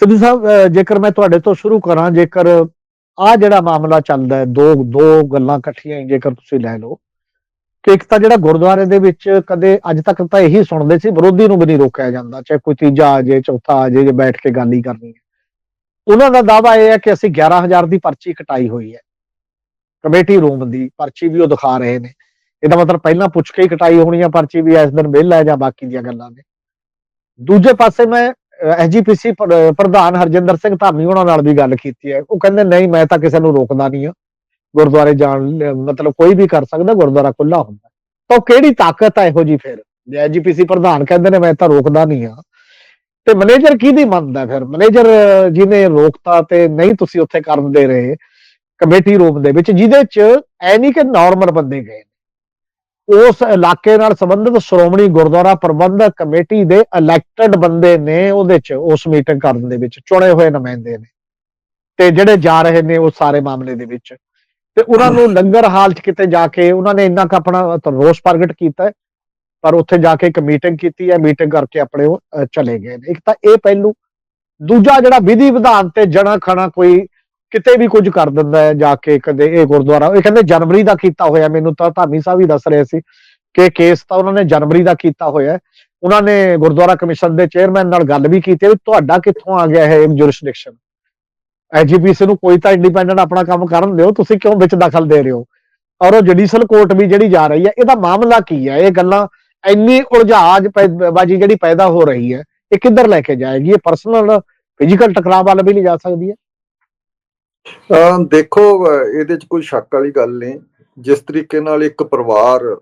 ਸਿੱਧੂ ਸਾਹਿਬ ਜੇਕਰ ਮੈਂ ਤੁਹਾਡੇ ਤੋਂ ਸ਼ੁਰੂ ਕਰਾਂ, ਜੇਕਰ ਆ ਜਿਹੜਾ ਮਾਮਲਾ ਚੱਲਦਾ ਹੈ, ਦੋ ਦੋ ਗੱਲਾਂ ਇਕੱਠੀਆਂ ਜੇਕਰ ਤੁਸੀਂ ਲੈ ਲਓ, ਕਿ ਇੱਕ ਤਾਂ ਜਿਹੜਾ ਗੁਰਦੁਆਰੇ ਦੇ ਵਿੱਚ ਕਦੇ ਅੱਜ ਤੱਕ ਤਾਂ ਇਹੀ ਸੁਣਦੇ ਸੀ, ਵਿਰੋਧੀ ਨੂੰ ਵੀ ਨਹੀਂ ਰੋਕਿਆ ਜਾਂਦਾ, ਚਾਹੇ ਕੋਈ ਤੀਜਾ ਆ ਜਾਏ, ਚੌਥਾ ਆ ਜਾਏ, ਜੇ ਬੈਠ ਕੇ ਗੱਲ ਹੀ ਕਰਨੀ ਹੈ। ਉਹਨਾਂ ਦਾ ਦਾਵਾ ਇਹ ਹੈ ਕਿ ਅਸੀਂ 11000 ਦੀ ਪਰਚੀ ਕਟਾਈ ਹੋਈ ਹੈ। ਕਮੇਟੀ ਰੂਮ ਦੀ ਪਰਚੀ ਵੀ ਉਹ ਦਿਖਾ ਰਹੇ ਨੇ। ਇਹਦਾ ਮਤਲਬ ਪਹਿਲਾਂ ਪੁੱਛ ਕੇ ਹੀ ਕਟਾਈ ਹੋਣੀ ਆ ਪਰਚੀ ਵੀ ਇਸ ਦਿਨ ਵਿਹਲਾ ਜਾਂ ਬਾਕੀ ਦੀਆਂ ਗੱਲਾਂ ਨੇ। ਦੂਜੇ ਪਾਸੇ ਮੈਂ ਐਸਜੀਪੀਸੀ ਪ੍ਰਧਾਨ ਹਰਜਿੰਦਰ ਸਿੰਘ ਧਾਮੀ ਉਹਨਾਂ ਨਾਲ ਵੀ ਗੱਲ ਕੀਤੀ ਹੈ। ਉਹ ਕਹਿੰਦੇ, ਨਹੀਂ, ਮੈਂ ਤਾਂ ਕਿਸੇ ਨੂੰ ਰੋਕਦਾ ਨਹੀਂ ਆ ਗੁਰਦੁਆਰੇ ਜਾਣ, ਮਤਲਬ ਕੋਈ ਵੀ ਕਰ ਸਕਦਾ, ਗੁਰਦੁਆਰਾ ਖੁੱਲਾ ਹੁੰਦਾ ਤਾਂ ਉਹ ਕਿਹੜੀ ਤਾਕਤ ਹੈ ਇਹੋ ਜੀ ਫਿਰ? ਜੇ ਐਸਜੀਪੀਸੀ ਪ੍ਰਧਾਨ ਕਹਿੰਦੇ ਨੇ, ਮੈਂ ਤਾਂ ਰੋਕਦਾ ਨਹੀਂ ਆ ਤੇ ਮੈਨੇਜਰ ਕਿਹਦੀ ਮੰਨਦਾ ਫਿਰ? ਮੈਨੇਜਰ ਜਿਹਨੇ ਰੋਕਤਾ ਤੇ ਨਹੀਂ ਤੁਸੀਂ ਉੱਥੇ ਕਰਨ ਦੇ ਰਹੇ, ਕਮੇਟੀ ਰੂਮ ਦੇ ਵਿੱਚ, ਜਿਹਦੇ ਚ ਐ ਨਹੀਂ ਕਿ ਨਾਰਮਲ ਬੰਦੇ ਗਏ ਉਸ ਇਲਾਕੇ ਨਾਲ ਸੰਬੰਧਿਤ ਸ਼੍ਰੋਮਣੀ ਗੁਰਦੁਆਰਾ ਪ੍ਰਬੰਧਕ ਕਮੇਟੀ ਦੇ ਇਲੈਕਟਡ ਬੰਦੇ ਨੇ, ਉਹਦੇ ਚ ਉਸ ਮੀਟਿੰਗ ਕਰਨ ਦੇ ਵਿੱਚ ਚੁਣੇ ਹੋਏ ਨੁਮਾਇੰਦੇ ਨੇ। ਤੇ ਜਿਹੜੇ ਜਾ ਰਹੇ ਨੇ ਉਹ ਸਾਰੇ ਮਾਮਲੇ ਦੇ ਵਿੱਚ। ਤੇ ਉਹਨਾਂ ਨੂੰ ਲੰਗਰ ਹਾਲ ਚ ਕਿਤੇ ਜਾ ਕੇ ਉਹਨਾਂ ਨੇ ਇੰਨਾ ਕੁ ਆਪਣਾ ਰੋਸ ਪ੍ਰਗਟ ਕੀਤਾ ਪਰ ਉੱਥੇ ਜਾ ਕੇ ਇੱਕ ਮੀਟਿੰਗ ਕੀਤੀ ਹੈ ਮੀਟਿੰਗ ਕਰਕੇ ਆਪਣੇ ਉਹ ਚਲੇ ਗਏ ਨੇ। ਇੱਕ ਤਾਂ ਇਹ ਪਹਿਲੂ। ਦੂਜਾ ਜਿਹੜਾ ਵਿਧੀ ਵਿਧਾਨ ਤੇ ਜਣਾ ਖਣਾ ਕੋਈ ਕਿਤੇ ਵੀ ਕੁਝ ਕਰ ਦਿੰਦਾ ਹੈ ਜਾ ਕੇ ਕਦੇ ਇਹ ਗੁਰਦੁਆਰਾ, ਇਹ ਕਹਿੰਦੇ ਜਨਵਰੀ ਦਾ ਕੀਤਾ ਹੋਇਆ, ਮੈਨੂੰ ਤਾਂ ਧਾਮੀ ਸਾਹਿਬ ਵੀ ਦੱਸ ਰਹੇ ਸੀ ਕਿ ਕੇਸ ਤਾਂ ਉਹਨਾਂ ਨੇ ਜਨਵਰੀ ਦਾ ਕੀਤਾ ਹੋਇਆ ਉਹਨਾਂ ਨੇ ਗੁਰਦੁਆਰਾ ਕਮਿਸ਼ਨ ਦੇ ਚੇਅਰਮੈਨ ਨਾਲ ਗੱਲ ਵੀ ਕੀਤੀ ਵੀ ਤੁਹਾਡਾ ਕਿੱਥੋਂ ਆ ਗਿਆ ਇਹ ਜੁਰਿਸਡਿਕਸ਼ਨ ਐਜੀਪੀਸੀ ਨੂੰ ਕੋਈ ਤਾਂ ਇੰਡੀਪੈਂਡੈਂਟ ਆਪਣਾ ਕੰਮ ਕਰਨ ਦਿਓ, ਤੁਸੀਂ ਕਿਉਂ ਵਿੱਚ ਦਖਲ ਦੇ ਰਹੇ ਹੋ? ਔਰ ਉਹ ਜੁਡੀਸ਼ਲ ਕੋਰਟ ਵੀ ਜਿਹੜੀ ਜਾ ਰਹੀ ਹੈ, ਇਹਦਾ ਮਾਮਲਾ ਕੀ ਹੈ? ਇਹ ਗੱਲਾਂ ਇੰਨੀ ਉਲਝਾਜ ਪੈ- ਬਾਜੀ ਜਿਹੜੀ ਪੈਦਾ ਹੋ ਰਹੀ ਹੈ, ਇਹ ਕਿੱਧਰ ਲੈ ਕੇ ਜਾਏਗੀ? ਇਹ ਪਰਸਨਲ ਫਿਜ਼ੀਕਲ ਟਕਰਾਅ ਵੱਲ ਵੀ ਨਹੀਂ ਜਾ ਸਕਦੀ ਹੈ। ਦੇਖੋ ਇਹਦੇ ਚ ਕੋਈ ਸ਼ੱਕ ਵਾਲੀ ਗੱਲ ਨਹੀਂ। ਜਿਸ ਤਰੀਕੇ ਨਾਲ ਇੱਕ ਪਰਿਵਾਰ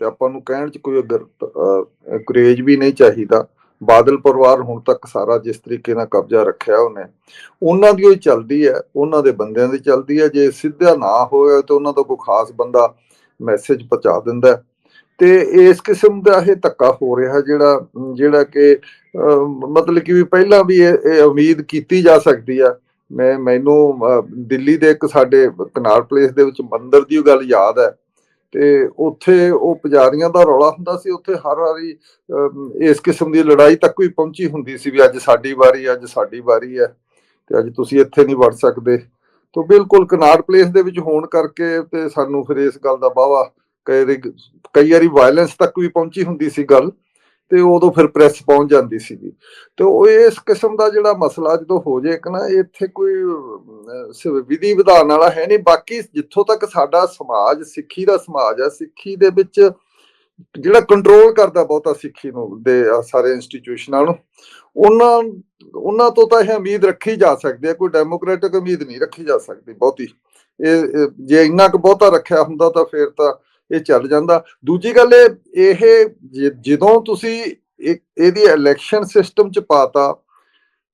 ਤੇ ਆਪਾਂ ਨੂੰ ਕਹਿਣ ਚ ਕੋਈ ਅਗਰ ਅਹ, ਗੁਰੇਜ ਵੀ ਨਹੀਂ ਚਾਹੀਦਾ ਬਾਦਲ ਪਰਿਵਾਰ ਹੁਣ ਤੱਕ ਸਾਰਾ ਜਿਸ ਤਰੀਕੇ ਨਾਲ ਕਬਜ਼ਾ ਰੱਖਿਆ ਉਹਨੇ ਉਹਨਾਂ ਦੀ ਹੀ ਚੱਲਦੀ ਹੈ ਉਹਨਾਂ ਦੇ ਬੰਦਿਆਂ ਦੀ ਚੱਲਦੀ ਹੈ। ਜੇ ਸਿੱਧਾ ਨਾ ਹੋਇਆ ਤਾਂ ਉਹਨਾਂ ਦਾ ਕੋਈ ਖਾਸ ਬੰਦਾ ਮੈਸੇਜ ਪਹੁੰਚਾ ਦਿੰਦਾ ਤੇ ਇਸ ਕਿਸਮ ਦਾ ਇਹ ਧੱਕਾ ਹੋ ਰਿਹਾ ਜਿਹੜਾ ਜਿਹੜਾ ਕਿ ਅਹ, ਮਤਲਬ ਕਿ ਵੀ ਪਹਿਲਾਂ ਵੀ ਇਹ ਇਹ ਉਮੀਦ ਕੀਤੀ ਜਾ ਸਕਦੀ ਆ। ਮੈਂ, ਮੈਨੂੰ ਦਿੱਲੀ ਦੇ ਇੱਕ ਸਾਡੇ ਕਨਾਲ ਪਲੇਸ ਦੇ ਵਿੱਚ ਮੰਦਿਰ ਦੀ ਉਹ ਗੱਲ ਯਾਦ ਹੈ ਤੇ ਉੱਥੇ ਉਹ ਪੁਜਾਰੀਆਂ ਦਾ ਰੌਲਾ ਹੁੰਦਾ ਸੀ, ਉੱਥੇ ਹਰ ਵਾਰੀ ਇਸ ਕਿਸਮ ਦੀ ਲੜਾਈ ਤੱਕ ਵੀ ਪਹੁੰਚੀ ਹੁੰਦੀ ਸੀ ਵੀ ਅੱਜ ਸਾਡੀ ਵਾਰੀ ਅੱਜ ਸਾਡੀ ਵਾਰੀ ਹੈ ਤੇ ਅੱਜ ਤੁਸੀਂ ਇੱਥੇ ਨਹੀਂ ਵੜ ਸਕਦੇ। ਤੋਂ ਬਿਲਕੁਲ ਕਨਾਰ ਪਲੇਸ ਦੇ ਵਿੱਚ ਹੋਣ ਕਰਕੇ ਤੇ ਸਾਨੂੰ ਫਿਰ ਇਸ ਗੱਲ ਦਾ ਬਾਵਾ ਕਈ ਵਾਰੀ ਕਈ ਵਾਰੀ ਵਾਇਲੈਂਸ ਤੱਕ ਵੀ ਪਹੁੰਚੀ ਹੁੰਦੀ ਸੀ ਗੱਲ। ਤੇ ਉਦੋਂ ਫਿਰ ਪ੍ਰੈਸ ਪਹੁੰਚ ਜਾਂਦੀ ਸੀਗੀ। ਤੇ ਉਹ ਇਸ ਕਿਸਮ ਦਾ ਜਿਹੜਾ ਮਸਲਾ ਜਦੋਂ ਹੋ ਜੇ ਕਿ ਨਾ, ਇੱਥੇ ਕੋਈ ਵਿਧੀ ਵਿਧਾਨ ਵਾਲਾ ਹੈ ਨਹੀਂ। ਬਾਕੀ ਜਿੱਥੋਂ ਤੱਕ ਸਾਡਾ ਸਮਾਜ, ਸਿੱਖੀ ਦਾ ਸਮਾਜ ਆ, ਸਿੱਖੀ ਦੇ ਵਿੱਚ ਜਿਹੜਾ ਕੰਟਰੋਲ ਕਰਦਾ ਬਹੁਤਾ ਸਿੱਖੀ ਨੂੰ, ਦੇ ਸਾਰੇ ਇੰਸਟੀਟਿਊਸ਼ਨਾਂ ਨੂੰ ਉਹਨਾਂ ਉਹਨਾਂ ਤੋਂ ਤਾਂ ਇਹ ਉਮੀਦ ਰੱਖੀ ਜਾ ਸਕਦੀ ਹੈ। ਕੋਈ ਡੈਮੋਕ੍ਰੈਟਿਕ ਉਮੀਦ ਨਹੀਂ ਰੱਖੀ ਜਾ ਸਕਦੀ ਬਹੁਤੀ। ਇਹ, ਜੇ ਇੰਨਾ ਕੁ ਬਹੁਤਾ ਰੱਖਿਆ ਹੁੰਦਾ ਤਾਂ ਫਿਰ ਤਾਂ ਇਹ ਚੱਲ ਜਾਂਦਾ। ਦੂਜੀ ਗੱਲ ਇਹ ਇਹ ਜਦੋਂ ਤੁਸੀਂ ਇਹ- ਇਹਦੀ ਇਲੈਕਸ਼ਨ ਸਿਸਟਮ ਚ ਪਾਤਾ,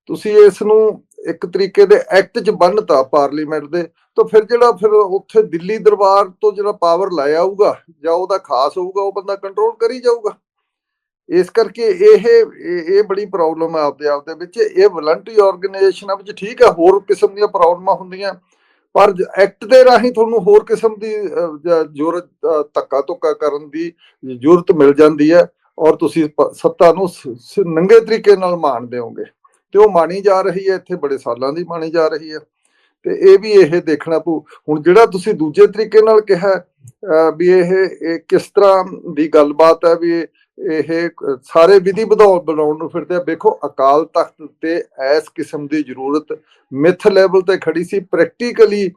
ਤੁਸੀਂ ਇਸ ਨੂੰ ਇੱਕ ਤਰੀਕੇ ਦੇ ਐਕਟ ਚ ਬੰਨਤਾ ਪਾਰਲੀਮੈਂਟ ਦੇ, ਤਾਂ ਫਿਰ ਜਿਹੜਾ, ਫਿਰ ਉੱਥੇ ਦਿੱਲੀ ਦਰਬਾਰ ਤੋਂ ਜਿਹੜਾ ਪਾਵਰ ਲਾਇਆ ਆਊਗਾ, ਜਾਂ ਉਹਦਾ ਖਾਸ ਹੋਊਗਾ, ਉਹ ਬੰਦਾ ਕੰਟਰੋਲ ਕਰੀ ਜਾਊਗਾ। ਇਸ ਕਰਕੇ ਇਹ ਇਹ ਇਹ ਬੜੀ ਪ੍ਰੋਬਲਮ ਹੈ ਆਪਦੇ ਆਪ ਦੇ ਵਿੱਚ। ਇਹ ਵਲੰਟਰੀ ਆਰਗੇਨਾਈਜੇਸ਼ਨਾਂ ਵਿੱਚ ਠੀਕ ਹੈ ਹੋਰ ਕਿਸਮ ਦੀਆਂ ਪ੍ਰੋਬਲਮਾਂ ਹੁੰਦੀਆਂ। ਪਰ ਐਕਟ ਦੇ ਰਾਹੀਂ ਤੁਹਾਨੂੰ ਹੋਰ ਕਿਸਮ ਦੀ ਅਹ, ਜ਼ਰੂਰਤ ਧੱਕਾ ਧੁੱਕਾ ਕਰਨ ਦੀ ਜ਼ਰੂਰਤ ਮਿਲ ਜਾਂਦੀ ਹੈ ਔਰ ਤੁਸੀਂ ਸੱਤਾ ਨੂੰ ਨੰਗੇ ਤਰੀਕੇ ਨਾਲ ਮਾਣਦੇ ਹੋਗੇ ਤੇ ਉਹ ਮਾਣੀ ਜਾ ਰਹੀ ਹੈ ਇੱਥੇ ਬੜੇ ਸਾਲਾਂ ਦੀ ਮਾਣੀ ਜਾ ਰਹੀ ਹੈ। ਤੇ ਇਹ ਵੀ ਇਹ ਦੇਖਣਾ ਪਊ। ਹੁਣ ਜਿਹੜਾ ਤੁਸੀਂ ਦੂਜੇ ਤਰੀਕੇ ਨਾਲ ਕਿਹਾ ਅਹ, ਵੀ ਇਹ ਇਹ ਕਿਸ ਤਰ੍ਹਾਂ ਦੀ ਗੱਲਬਾਤ ਹੈ ਵੀ ਇਹ ਸਾਰੇ ਵਿਧੀ ਵਧਾਉਣ, ਬਣਾਉਣ ਨੂੰ ਫਿਰਦੇ ਆ। ਵੇਖੋ, ਅਕਾਲ ਤਖਤ ਤੇ ਇਸ ਕਿਸਮ ਦੀ ਜ਼ਰੂਰਤ ਮਿਥ ਲੈਵਲ ਤੇ ਖੜੀ ਸੀ। ਪ੍ਰੈਕਟੀਕਲੀ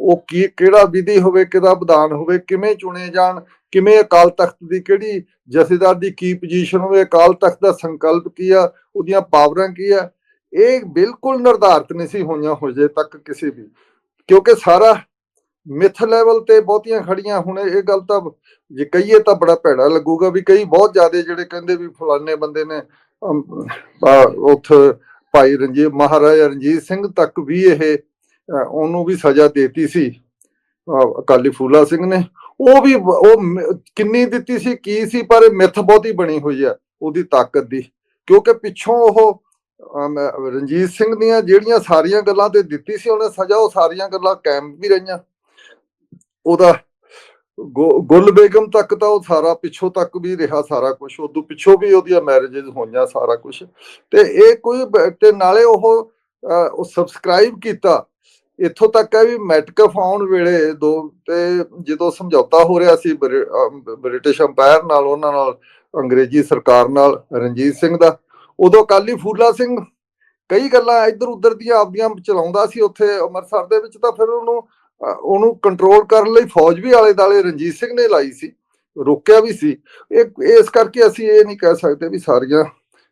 ਉਹ ਕੀ, ਕਿਹੜਾ ਵਿਧੀ ਹੋਵੇ, ਕਿਹਦਾ ਵਿਧਾਨ ਹੋਵੇ, ਕਿਵੇਂ ਚੁਣੇ ਜਾਣ, ਕਿਵੇਂ ਅਕਾਲ ਤਖਤ ਦੀ ਕਿਹੜੀ ਜਥੇਦਾਰ ਦੀ ਕੀ ਪੋਜੀਸ਼ਨ ਹੋਵੇ, ਅਕਾਲ ਤਖਤ ਦਾ ਸੰਕਲਪ ਕੀ ਆ, ਉਹਦੀਆਂ ਪਾਵਰਾਂ ਕੀ ਆ, ਇਹ ਬਿਲਕੁਲ ਨਿਰਧਾਰਤ ਨਹੀਂ ਸੀ ਹੋਈਆਂ ਹੋਜੇ ਤੱਕ ਕਿਸੇ ਵੀ। ਕਿਉਂਕਿ ਸਾਰਾ ਮਿਥ ਲੈਵਲ ਤੇ ਬਹੁਤੀਆਂ ਖੜੀਆਂ। ਹੁਣ ਇਹ ਗੱਲ ਤਾਂ ਜੇ ਕਹੀਏ ਤਾਂ ਬੜਾ ਭੈੜਾ ਲੱਗੂਗਾ ਵੀ ਕਈ ਬਹੁਤ ਜ਼ਿਆਦੇ ਜਿਹੜੇ ਕਹਿੰਦੇ ਵੀ ਫਲਾਣੇ ਬੰਦੇ ਨੇ ਉੱਥੇ ਭਾਈ ਰਣਜੀਤ, ਮਹਾਰਾਜਾ ਰਣਜੀਤ ਸਿੰਘ ਤੱਕ ਵੀ ਇਹ ਉਹਨੂੰ ਵੀ ਸਜ਼ਾ ਦੇਤੀ ਸੀ। ਅਕਾਲੀ ਫੂਲਾ ਸਿੰਘ ਨੇ। ਉਹ ਵੀ ਉਹ ਕਿੰਨੀ ਦਿੱਤੀ ਸੀ, ਕੀ ਸੀ, ਪਰ ਮਿੱਥ ਬਹੁਤੀ ਬਣੀ ਹੋਈ ਆ ਉਹਦੀ ਤਾਕਤ ਦੀ। ਕਿਉਂਕਿ ਪਿੱਛੋਂ ਉਹ ਰਣਜੀਤ ਸਿੰਘ ਦੀਆਂ ਜਿਹੜੀਆਂ ਸਾਰੀਆਂ ਗੱਲਾਂ ਤੇ ਦਿੱਤੀ ਸੀ, ਉਹਨੇ ਸਜ਼ਾ ਉਹ ਸਾਰੀਆਂ ਗੱਲਾਂ ਕਾਇਮ ਵੀ ਰਹੀਆਂ। ਉਹਦਾ ਗੁਲ ਬੇਗਮ ਤੱਕ ਤਾਂ ਉਹ ਸਾਰਾ ਪਿੱਛੋਂ ਤੱਕ ਵੀ ਰਿਹਾ ਸਾਰਾ ਕੁਝ ਉਦੋਂ ਪਿੱਛੋਂ ਵੀ ਉਹਦੀਆਂ ਮੈਰਿਜਸ ਹੋਈਆਂ ਸਾਰਾ ਕੁਝ ਤੇ ਇਹ ਕੋਈ ਤੇ ਨਾਲੇ ਉਹ ਉਹ ਸਬਸਕ੍ਰਾਈਬ ਕੀਤਾ। ਇੱਥੋਂ ਤੱਕ ਹੈ ਵੀ ਮੈਟਕਫ ਆਉਣ ਵੇਲੇ ਦੋ, ਤੇ ਜਦੋਂ ਸਮਝੌਤਾ ਹੋ ਰਿਹਾ ਸੀ ਬ੍ਰਿ- ਬ੍ਰਿਟਿਸ਼ ਅੰਪਾਇਰ ਨਾਲ, ਉਹਨਾਂ ਨਾਲ, ਅੰਗਰੇਜ਼ੀ ਸਰਕਾਰ ਨਾਲ, ਰਣਜੀਤ ਸਿੰਘ ਦਾ, ਉਦੋਂ ਅਕਾਲੀ ਫੂਲਾ ਸਿੰਘ ਕਈ ਗੱਲਾਂ ਇੱਧਰ ਉੱਧਰ ਦੀਆਂ ਆਪਦੀਆਂ ਚਲਾਉਂਦਾ ਸੀ ਉੱਥੇ ਅੰਮ੍ਰਿਤਸਰ ਦੇ ਵਿੱਚ, ਤਾਂ ਫਿਰ ਉਹਨੂੰ ਉਹਨੂੰ ਕੰਟਰੋਲ ਕਰਨ ਲਈ ਫੌਜ ਵੀ ਆਲੇ ਦਾਲੇ ਰਣਜੀਤ ਸਿੰਘ ਨੇ ਲਾਈ ਸੀ, ਰੋਕਿਆ ਵੀ ਸੀ। ਇਹ, ਇਸ ਕਰਕੇ ਅਸੀਂ ਇਹ ਨਹੀਂ ਕਹਿ ਸਕਦੇ ਵੀ ਸਾਰੀਆਂ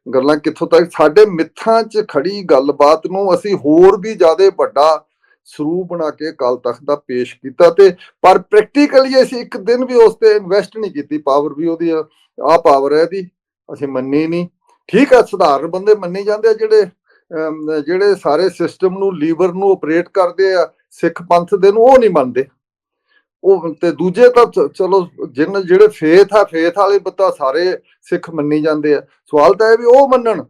ਗੱਲਾਂ ਕਿੱਥੋਂ ਤੱਕ, ਸਾਡੇ ਮਿੱਥਾਂ 'ਚ ਖੜੀ ਗੱਲਬਾਤ ਨੂੰ ਅਸੀਂ ਹੋਰ ਵੀ ਜ਼ਿਆਦਾ ਵੱਡਾ ਸਰੂਪ ਬਣਾ ਕੇ ਅਕਾਲ ਤਖਤ ਦਾ ਪੇਸ਼ ਕੀਤਾ ਤੇ, ਪਰ ਪ੍ਰੈਕਟੀਕਲੀ ਅਸੀਂ ਇੱਕ ਦਿਨ ਵੀ ਉਸ ਤੇ ਇਨਵੈਸਟ ਨਹੀਂ ਕੀਤੀ ਪਾਵਰ ਵੀ ਉਹਦੀ ਆ ਪਾਵਰ ਹੈ ਇਹਦੀ, ਅਸੀਂ ਮੰਨੀ ਨਹੀਂ। ਠੀਕ ਹੈ ਸਧਾਰਨ ਬੰਦੇ ਮੰਨੇ ਜਾਂਦੇ ਆ ਜਿਹੜੇ ਜਿਹੜੇ ਸਾਰੇ ਸਿਸਟਮ ਨੂੰ ਲੀਵਰ ਨੂੰ ਆਪਰੇਟ ਕਰਦੇ ਆ ਸਿੱਖ ਪੰਥ ਦੇ ਨੂੰ ਉਹ ਨਹੀਂ ਮੰਨਦੇ। ਉਹ ਤੇ ਦੂਜੇ ਤਾਂ ਚਲੋ ਜਿਨ, ਜਿਹੜੇ ਫੇਥ ਆ, ਫੇਥ ਵਾਲੇ ਬਤਾ ਸਾਰੇ ਸਿੱਖ ਮੰਨੀ ਜਾਂਦੇ ਆ। ਸਵਾਲ ਤਾਂ ਇਹ ਵੀ ਉਹ ਮੰਨਣ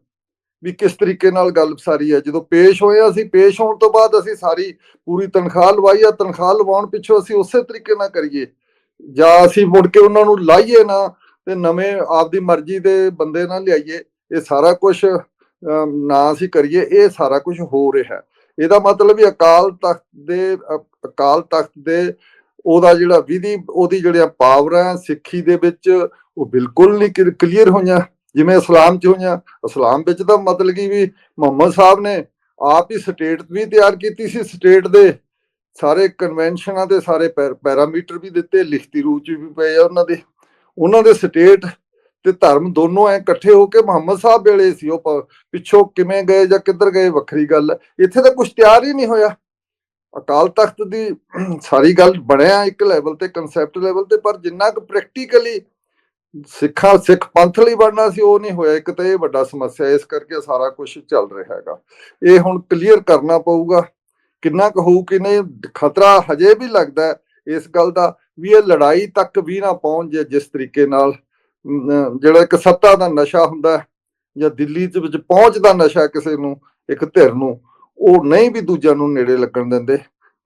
ਵੀ ਕਿਸ ਤਰੀਕੇ ਨਾਲ ਗੱਲ ਸਾਰੀ ਹੈ ਜਦੋਂ ਪੇਸ਼ ਹੋਏ ਅਸੀਂ, ਪੇਸ਼ ਹੋਣ ਤੋਂ ਬਾਅਦ ਅਸੀਂ ਸਾਰੀ ਪੂਰੀ ਤਨਖਾਹ ਲਵਾਈ ਆ। ਤਨਖਾਹ ਲਵਾਉਣ ਪਿੱਛੋਂ ਅਸੀਂ ਉਸੇ ਤਰੀਕੇ ਨਾਲ ਕਰੀਏ। ਜਾਂ ਅਸੀਂ ਮੁੜ ਕੇ ਉਹਨਾਂ ਨੂੰ ਲਾਈਏ ਨਾ ਤੇ ਨਵੇਂ ਆਪਦੀ ਮਰਜ਼ੀ ਦੇ ਬੰਦੇ ਨਾਲ ਲਿਆਈਏ। ਇਹ ਸਾਰਾ ਕੁਝ ਨਾ ਅਸੀਂ ਕਰੀਏ। ਇਹ ਸਾਰਾ ਕੁਝ ਹੋ ਰਿਹਾ। ਇਹਦਾ ਮਤਲਬ ਵੀ ਅਕਾਲ ਤਖਤ ਦੇ ਅਕਾਲ ਤਖਤ ਦੇ ਉਹਦਾ ਜਿਹੜਾ ਵਿਧੀ, ਉਹਦੀ ਜਿਹੜੀਆਂ ਪਾਵਰਾਂ ਸਿੱਖੀ ਦੇ ਵਿੱਚ ਉਹ ਬਿਲਕੁਲ ਨਹੀਂ ਕਲੀਅਰ ਹੋਈਆਂ। ਜਿਵੇਂ ਇਸਲਾਮ ਚ ਹੋਈਆਂ, ਇਸਲਾਮ ਵਿੱਚ ਤਾਂ ਮਤਲਬ ਕਿ ਵੀ ਮੁਹੰਮਦ ਸਾਹਿਬ ਨੇ ਆਪ ਹੀ ਸਟੇਟ ਵੀ ਤਿਆਰ ਕੀਤੀ ਸੀ, ਸਟੇਟ ਦੇ ਸਾਰੇ ਕਨਵੈਨਸ਼ਨਾਂ ਦੇ, ਸਾਰੇ ਪੈਰ- ਪੈਰਾਮੀਟਰ ਵੀ ਦਿੱਤੇ, ਲਿਖਤੀ ਰੂਪ ਚ ਵੀ ਪਏ ਆ ਉਹਨਾਂ ਦੇ। ਉਹਨਾਂ ਦੇ ਸਟੇਟ ਤੇ ਧਰਮ ਦੋਨੋਂ ਐ ਇਕੱਠੇ ਹੋ ਕੇ ਮੁਹੰਮਦ ਸਾਹਿਬ ਵੇਲੇ ਸੀ, ਉਹ ਪਿੱਛੋਂ ਕਿਵੇਂ ਗਏ ਜਾਂ ਕਿੱਧਰ ਗਏ, ਵੱਖਰੀ ਗੱਲ ਹੈ। ਇੱਥੇ ਤਾਂ ਕੁਝ ਤਿਆਰ ਹੀ ਨਹੀਂ ਹੋਇਆ। ਅਕਾਲ ਤਖਤ ਦੀ ਸਾਰੀ ਗੱਲ ਬਣਿਆ ਇੱਕ ਲੈਵਲ ਤੇ ਕਨਸੈਪਟ ਲੈਵਲ ਤੇ, ਪਰ ਜਿੰਨਾ ਕੁ ਪ੍ਰੈਕਟੀਕਲੀ ਸਿੱਖਾਂ, ਸਿੱਖ ਪੰਥ ਲਈ ਬਣਨਾ ਸੀ, ਉਹ ਨਹੀਂ ਹੋਇਆ। ਇੱਕ ਤਾਂ ਇਹ ਵੱਡਾ ਸਮੱਸਿਆ, ਇਸ ਕਰਕੇ ਸਾਰਾ ਕੁਝ ਚੱਲ ਰਿਹਾ ਹੈਗਾ। ਇਹ ਹੁਣ ਕਲੀਅਰ ਕਰਨਾ ਪਊਗਾ, ਕਿੰਨਾ ਕੁ ਹੋਊ ਕਿ ਨਹੀਂ ਖਤਰਾ ਹਜੇ ਵੀ ਲੱਗਦਾ ਇਸ ਗੱਲ ਦਾ, ਵੀ ਇਹ ਲੜਾਈ ਤੱਕ ਵੀ ਨਾ ਪਹੁੰਚ ਜੇ ਜਿਸ ਤਰੀਕੇ ਨਾਲ। ਜਿਹੜਾ ਇੱਕ ਸੱਤਾ ਦਾ ਨਸ਼ਾ ਹੁੰਦਾ ਜਾਂ ਦਿੱਲੀ ਦੇ ਵਿੱਚ ਪਹੁੰਚ ਦਾ ਨਸ਼ਾ ਕਿਸੇ ਨੂੰ, ਇੱਕ ਧਿਰ ਨੂੰ, ਉਹ ਨਹੀਂ ਵੀ ਦੂਜਿਆਂ ਨੂੰ ਨੇੜੇ ਲੱਗਣ ਦਿੰਦੇ।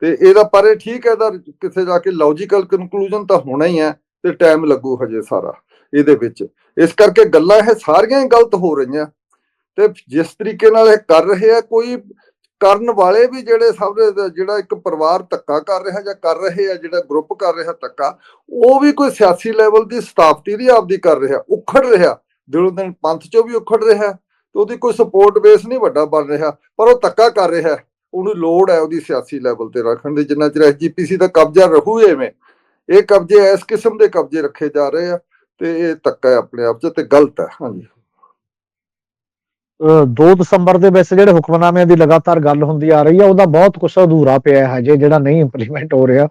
ਤੇ ਇਹਦਾ ਪਰ ਇਹ ਠੀਕ ਹੈ ਇਹਦਾ ਕਿਸੇ ਜਾ ਕੇ ਲੌਜੀਕਲ ਕਨਕਲੂਜਨ ਤਾਂ ਹੋਣਾ ਹੀ ਹੈ ਤੇ ਟਾਈਮ ਲੱਗੂ ਹਜੇ ਸਾਰਾ ਇਹਦੇ ਵਿੱਚ। ਇਸ ਕਰਕੇ ਗੱਲਾਂ ਇਹ ਸਾਰੀਆਂ ਹੀ ਗਲਤ ਹੋ ਰਹੀਆਂ। ਤੇ ਜਿਸ ਤਰੀਕੇ ਨਾਲ ਇਹ ਕਰ ਰਹੇ ਆ, ਕੋਈ ਕਰਨ ਵਾਲੇ ਵੀ ਜਿਹੜੇ ਸਭ ਦੇ ਜਿਹੜਾ ਇੱਕ ਪਰਿਵਾਰ ਧੱਕਾ ਕਰ ਰਿਹਾ ਜਾਂ ਕਰ ਰਹੇ ਆ, ਜਿਹੜਾ ਗਰੁੱਪ ਕਰ ਰਿਹਾ ਧੱਕਾ, ਉਹ ਵੀ ਕੋਈ ਸਿਆਸੀ ਲੈਵਲ ਦੀ ਸਥਾਪਤੀ ਦੀ ਆਪਦੀ ਕਰ ਰਿਹਾ, ਉਖੜ ਰਿਹਾ। ਦਿਨੋਂ ਦਿਨ ਪੰਥ ਚੋਂ ਵੀ ਉਖੜ ਰਿਹਾ ਤੇ ਉਹਦੀ ਕੋਈ ਸਪੋਰਟ ਬੇਸ ਨਹੀਂ ਵੱਡਾ ਬਣ ਰਿਹਾ, ਪਰ ਉਹ ਧੱਕਾ ਕਰ ਰਿਹਾ। ਉਹਨੂੰ ਲੋੜ ਹੈ ਉਹਦੀ ਸਿਆਸੀ ਲੈਵਲ ਤੇ ਰੱਖਣ ਦੀ, ਜਿੰਨਾ ਚਿਰ ਐਸਜੀਪੀਸੀ ਦਾ ਕਬਜ਼ਾ ਰਹੂ ਐਵੇਂ। ਇਹ ਕਬਜ਼ੇ ਇਸ ਕਿਸਮ ਦੇ ਕਬਜ਼ੇ ਰੱਖੇ ਜਾ ਰਹੇ ਆ ਤੇ ਇਹ ਧੱਕਾ ਹੈ ਆਪਣੇ ਆਪ ਚ ਤੇ ਗਲਤ ਹੈ, ਹਾਂਜੀ। 2 ਦਸੰਬਰ ਦੇ ਵਿੱਚ ਜਿਹੜੇ ਹੁਕਮਨਾਮਿਆਂ ਦੀ ਲਗਾਤਾਰ ਗੱਲ ਹੁੰਦੀ ਆ ਰਹੀ ਆ, ਉਹਦਾ ਬਹੁਤ ਕੁਝ ਅਧੂਰਾ ਪਿਆ ਹੈ ਹਜੇ, ਜਿਹੜਾ ਨਹੀਂ ਇੰਪਲੀਮੈਂਟ ਹੋ ਰਿਹਾ।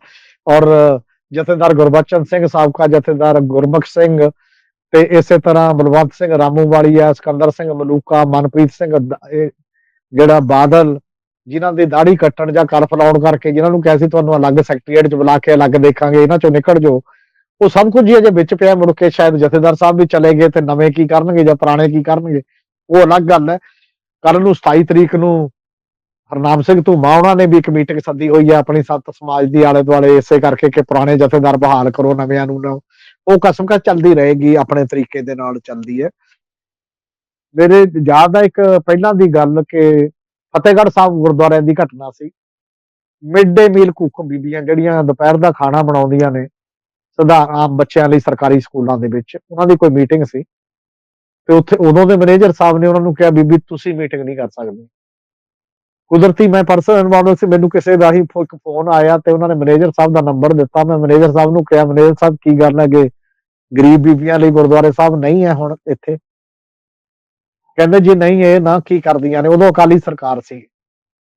ਔਰ ਜਥੇਦਾਰ ਗੁਰਬਚਨ ਸਿੰਘ ਸਾਬਕਾ ਜਥੇਦਾਰ ਗੁਰਮੁਖ ਸਿੰਘ ਤੇ ਇਸੇ ਤਰ੍ਹਾਂ ਬਲਵੰਤ ਸਿੰਘ ਰਾਮੂਵਾਲੀਆ ਸਿਕੰਦਰ ਸਿੰਘ ਮਲੂਕਾ, ਮਨਪ੍ਰੀਤ ਸਿੰਘ ਦ- ਜਿਹੜਾ ਬਾਦਲ, ਜਿਨ੍ਹਾਂ ਦੀ ਦਾੜੀ ਕੱਟਣ ਜਾਂ ਕਰ ਫਲਾਉਣ ਕਰਕੇ ਜਿਨ੍ਹਾਂ ਨੂੰ ਕਿਹਾ ਸੀ ਤੁਹਾਨੂੰ ਅਲੱਗ ਸੈਕਟਰੀਏਟ 'ਚ ਬੁਲਾ ਕੇ ਅਲੱਗ ਦੇਖਾਂਗੇ, ਇਹਨਾਂ 'ਚੋਂ ਨਿਕਲ ਜਾਓ। ਉਹ ਸਭ ਕੁਝ ਹੀ ਅਜੇ ਵਿੱਚ ਪਿਆ, ਮੁੜ ਕੇ ਸ਼ਾਇਦ ਜਥੇਦਾਰ ਸਾਹਿਬ ਵੀ ਚਲੇ ਗਏ ਤੇ ਨਵੇਂ ਕੀ ਕਰਨਗੇ ਜਾਂ ਪੁਰਾਣੇ ਕੀ ਕਰਨਗੇ। ਉਹ ਅਲੱਗ ਗੱਲ ਹੈ। ਕੱਲ ਨੂੰ 27 ਤਰੀਕ ਨੂੰ ਹਰਨਾਮ ਸਿੰਘ ਧੂਮਾ, ਉਹਨਾਂ ਨੇ ਵੀ ਇੱਕ ਮੀਟਿੰਗ ਸੱਦੀ ਹੋਈ ਹੈ ਆਪਣੀ ਸੱਤ ਸਮਾਜ ਦੀ ਆਲੇ ਦੁਆਲੇ, ਇਸੇ ਕਰਕੇ ਕਿ ਪੁਰਾਣੇ ਜਥੇਦਾਰ ਬਹਾਲ ਕਰੋ ਨਵਿਆਂ ਨੂੰ ਨਾ। ਉਹ ਕਸਮ ਕਸ ਚੱਲਦੀ ਰਹੇਗੀ, ਆਪਣੇ ਤਰੀਕੇ ਦੇ ਨਾਲ ਚੱਲਦੀ ਹੈ। ਮੇਰੇ ਯਾਦ ਆ ਇੱਕ ਪਹਿਲਾਂ ਦੀ ਗੱਲ ਕਿ ਫਤਿਹਗੜ੍ਹ ਸਾਹਿਬ ਗੁਰਦੁਆਰੇ ਦੀ ਘਟਨਾ ਸੀ। ਮਿਡ ਡੇ ਮੀਲ ਕੁੱਕ ਬੀਬੀਆਂ ਜਿਹੜੀਆਂ ਦੁਪਹਿਰ ਦਾ ਖਾਣਾ ਬਣਾਉਂਦੀਆਂ ਨੇ, ਸਧਾਰਨ ਆਮ ਬੱਚਿਆਂ ਲਈ ਸਰਕਾਰੀ ਸਕੂਲਾਂ ਦੇ ਵਿੱਚ, ਉਹਨਾਂ ਦੀ ਕੋਈ ਮੀਟਿੰਗ ਸੀ। ਤੇ ਉੱਥੇ ਉਦੋਂ ਦੇ ਮੈਨੇਜਰ ਸਾਹਿਬ ਨੇ ਉਹਨਾਂ ਨੂੰ ਕਿਹਾ, ਬੀਬੀ ਤੁਸੀਂ ਮੀਟਿੰਗ ਨਹੀਂ ਕਰ ਸਕਦੇ। ਕੁਦਰਤੀ ਮੈਂ ਪਰਸਨਲ ਇਨਵੋਲਵ ਸੀ, ਮੈਨੂੰ ਕਿਸੇ ਦਾ ਹੀ ਫੋਨ ਆਇਆ ਤੇ ਉਹਨਾਂ ਨੇ ਮੈਨੇਜਰ ਸਾਹਿਬ ਦਾ ਨੰਬਰ ਦਿੱਤਾ। ਮੈਂ ਮੈਨੇਜਰ ਸਾਹਿਬ ਨੂੰ ਕਿਹਾ, ਮੈਨੇਜਰ ਸਾਹਿਬ ਕੀ ਗੱਲ ਹੈ ਕਿ ਗਰੀਬ ਬੀਬੀਆਂ ਲਈ ਗੁਰਦੁਆਰੇ ਸਾਹਿਬ ਨਹੀਂ ਹੈ ਹੁਣ ਇੱਥੇ? ਕਹਿੰਦੇ ਜੀ ਨਹੀਂ, ਇਹ ਨਾ ਕੀ ਕਰਦੀਆਂ ਨੇ। ਉਦੋਂ ਅਕਾਲੀ ਸਰਕਾਰ ਸੀ।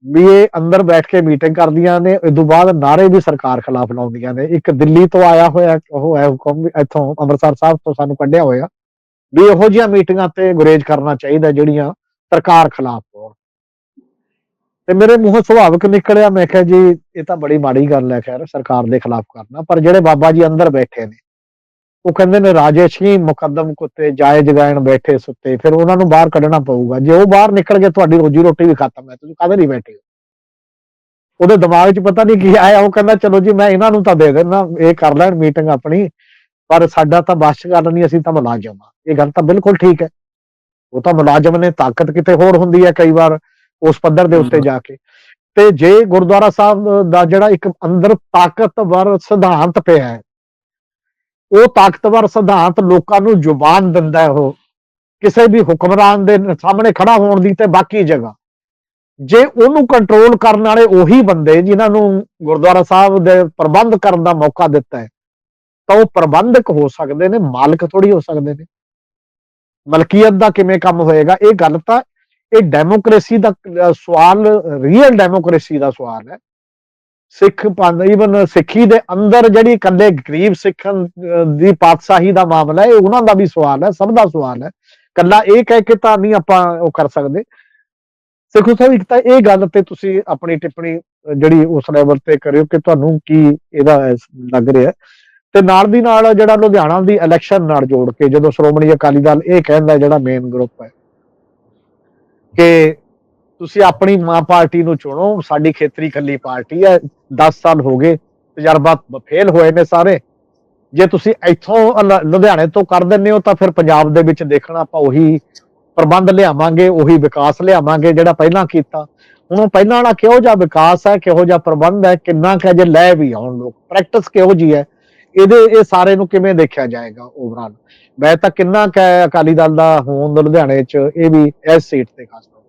ਵੀ ਇਹ ਅੰਦਰ ਬੈਠ ਕੇ ਮੀਟਿੰਗ ਕਰਦੀਆਂ ਨੇ ਇਸ ਤੋਂ ਬਾਅਦ ਨਾਰੇ ਵੀ ਸਰਕਾਰ ਖਿਲਾਫ ਲਾਉਂਦੀਆਂ ਨੇ। ਇੱਕ ਦਿੱਲੀ ਤੋਂ ਆਇਆ ਹੋਇਆ, ਉਹ ਹੈ ਹੁਕਮ ਵੀ ਇੱਥੋਂ ਅੰਮ੍ਰਿਤਸਰ ਸਾਹਿਬ ਤੋਂ ਸਾਨੂੰ ਕੱਢਿਆ ਹੋਇਆ। ਵੀ ਇਹੋ ਜਿਹੀਆਂ ਮੀਟਿੰਗਾਂ ਤੇ ਗੁਰੇਜ਼ ਕਰਨਾ ਚਾਹੀਦਾ ਜਿਹੜੀਆਂ ਸਰਕਾਰ ਖਿਲਾਫ ਹੋਣ। ਤੇ ਮੇਰੇ ਮੂੰਹੋਂ ਸੁਭਾਵਿਕ ਨਿਕਲਿਆ, ਮੈਂ ਕਿਹਾ ਜੀ, ਇਹ ਤਾਂ ਬੜੀ ਮਾੜੀ ਗੱਲ ਹੈ, ਖੈਰ, ਸਰਕਾਰ ਦੇ ਖਿਲਾਫ ਕਰਨਾ। ਪਰ ਜਿਹੜੇ ਬਾਬਾ ਜੀ ਅੰਦਰ ਬੈਠੇ ਨੇ, ਉਹ ਕਹਿੰਦੇ ਨੇ ਰਾਜੇਸ਼ ਹੀ ਮੁਕੱਦਮ ਕੁੱਤੇ ਜਾਏ ਜਗਾਇਣ ਬੈਠੇ ਸੁੱਤੇ, ਫਿਰ ਉਹਨਾਂ ਨੂੰ ਬਾਹਰ ਕੱਢਣਾ ਪਊਗਾ। ਜੇ ਉਹ ਬਾਹਰ ਨਿਕਲ ਗਏ, ਤੁਹਾਡੀ ਰੋਜੀ ਰੋਟੀ ਵੀ ਖਤਮ ਹੈ, ਤੁਸੀਂ ਕਾਹਦੇ ਨਹੀਂ ਬੈਠੇ ਹੋ? ਉਹਦੇ ਦਿਮਾਗ 'ਚ ਪਤਾ ਨਹੀਂ ਕੀ ਆਇਆ, ਉਹ ਕਹਿੰਦਾ, ਚਲੋ ਜੀ, ਮੈਂ ਇਹਨਾਂ ਨੂੰ ਤਾਂ ਦੇ ਦੇਣਾ ਇਹ ਕਰ ਲੈਣ ਮੀਟਿੰਗ ਆਪਣੀ ਪਰ ਸਾਡਾ ਤਾਂ ਬਸ ਗੱਲ ਨਹੀਂ ਅਸੀਂ ਤਾਂ ਮੁਲਾਜ਼ਮ ਆ ਇਹ ਗੱਲ ਤਾਂ ਬਿਲਕੁਲ ਠੀਕ ਹੈ। ਉਹ ਤਾਂ ਮੁਲਾਜ਼ਮ ਨੇ ਤਾਕਤ ਕਿਤੇ ਹੋਰ ਹੁੰਦੀ ਹੈ ਕਈ ਵਾਰ ਉਸ ਪੱਧਰ ਦੇ ਉੱਤੇ ਜਾ ਕੇ। ਤੇ ਜੇ ਗੁਰਦੁਆਰਾ ਸਾਹਿਬ ਦਾ ਜਿਹੜਾ ਇੱਕ ਅੰਦਰ ਤਾਕਤਵਰ ਸਿਧਾਂਤ ਪਿਆ ਹੈ, ਉਹ ਤਾਕਤਵਰ ਸਿਧਾਂਤ ਲੋਕਾਂ ਨੂੰ ਜ਼ੁਬਾਨ ਦਿੰਦਾ ਹੈ ਉਹ। ਕਿਸੇ ਵੀ ਹੁਕਮਰਾਨ ਦੇ ਸਾਹਮਣੇ ਖੜਾ ਹੋਣ ਦੀ ਤੇ ਬਾਕੀ ਜਗ੍ਹਾ। ਜੇ ਉਹਨੂੰ ਕੰਟਰੋਲ ਕਰਨ ਵਾਲੇ ਉਹੀ ਬੰਦੇ ਜਿਨ੍ਹਾਂ ਨੂੰ ਗੁਰਦੁਆਰਾ ਸਾਹਿਬ ਦੇ ਪ੍ਰਬੰਧ ਕਰਨ ਦਾ ਮੌਕਾ ਦਿੱਤਾ ਹੈ ਤਾਂ ਉਹ ਪ੍ਰਬੰਧਕ ਹੋ ਸਕਦੇ ਨੇ, ਮਾਲਕ ਥੋੜੀ ਹੋ ਸਕਦੇ ਨੇ। ਮਲਕੀਅਤ ਦਾ ਕਿਵੇਂ ਕੰਮ ਹੋਏਗਾ? ਇਹ ਗੱਲ ਤਾਂ ਇਹ ਡੈਮੋਕ੍ਰੇਸੀ ਦਾ ਸਵਾਲ ਰੀਅਲ ਡੈਮੋਕ੍ਰੇਸੀ ਦਾ ਸਵਾਲ ਹੈ। ਸਿੱਖ ਪੰਥ ਈਵਨ ਸਿੱਖੀ ਦੇ ਅੰਦਰ ਜਿਹੜੀ ਇਕੱਲੇ ਗਰੀਬ ਸਿੱਖਾਂ ਦੀ ਪਾਤਸ਼ਾਹੀ ਦਾ ਮਾਮਲਾ ਹੈ, ਇਹ ਉਹਨਾਂ ਦਾ ਵੀ ਸਵਾਲ ਹੈ, ਸਭ ਦਾ ਸਵਾਲ ਹੈ। ਕੱਲਾ ਇਹ ਕਹਿ ਕੇ ਤਾਂ ਨਹੀਂ ਆਪਾਂ ਉਹ ਕਰ ਸਕਦੇ। ਸਿੱਖੋ ਸਾਹਿਬ, ਇੱਕ ਤਾਂ ਇਹ ਗੱਲ ਤੇ ਤੁਸੀਂ ਆਪਣੀ ਟਿੱਪਣੀ ਜਿਹੜੀ ਉਸ ਲੈਵਲ ਤੇ ਕਰਿਓ ਕਿ ਤੁਹਾਨੂੰ ਕੀ ਇਹਦਾ ਲੱਗ ਰਿਹਾ ਤੇ ਨਾਲ ਦੀ ਨਾਲ ਜਿਹੜਾ ਲੁਧਿਆਣਾ ਦੀ ਇਲੈਕਸ਼ਨ ਨਾਲ ਜੋੜ ਕੇ ਜਦੋਂ ਸ਼੍ਰੋਮਣੀ ਅਕਾਲੀ ਦਲ ਇਹ ਕਹਿੰਦਾ ਜਿਹੜਾ ਮੇਨ ਗਰੁੱਪ ਹੈ ਕਿ ਤੁਸੀਂ ਆਪਣੀ ਮਾਂ ਪਾਰਟੀ ਨੂੰ ਚੁਣੋ, ਸਾਡੀ ਖੇਤਰੀ ਕੱਲੀ ਪਾਰਟੀ ਹੈ 10 ਸਾਲ ਹੋ ਗਏ, ਤਜਰਬਾ ਫੇਲ ਹੋਏ ਨੇ ਸਾਰੇ। ਜੇ ਤੁਸੀਂ ਇੱਥੋਂ ਲੁਧਿਆਣੇ ਤੋਂ ਕਰ ਦਿੰਦੇ ਹੋ ਤਾਂ ਫਿਰ ਪੰਜਾਬ ਦੇ ਵਿੱਚ ਦੇਖਣਾ ਆਪਾਂ ਉਹੀ ਪ੍ਰਬੰਧ ਲਿਆਵਾਂਗੇ, ਉਹੀ ਵਿਕਾਸ ਲਿਆਵਾਂਗੇ ਜਿਹੜਾ ਪਹਿਲਾਂ ਕੀਤਾ। ਹੁਣ ਉਹ ਪਹਿਲਾਂ ਵਾਲਾ ਕਿਹੋ ਜਿਹਾ ਵਿਕਾਸ ਹੈ, ਕਿਹੋ ਜਿਹਾ ਪ੍ਰਬੰਧ ਹੈ, ਕਿੰਨਾ ਕੁ ਜੇ ਲੈ ਵੀ ਆਉਣ ਲੋਕ। ਪ੍ਰੈਕਟਿਸ ਕਿਹੋ ਜੀ ਹੈ? ਇਹਦੇ, ਇਹ ਸਾਰੇ ਨੂੰ ਕਿਵੇਂ ਦੇਖਿਆ ਜਾਏਗਾ ਓਵਰਆਲ ਮੈਂ ਤਾਂ ਕਿੰਨਾ ਕੁ ਅਕਾਲੀ ਦਲ ਦਾ ਹੋਂਦ ਲੁਧਿਆਣੇ 'ਚ, ਇਹ ਵੀ ਇਸ ਸੀਟ ਤੇ ਖਾਸ ਤੌਰ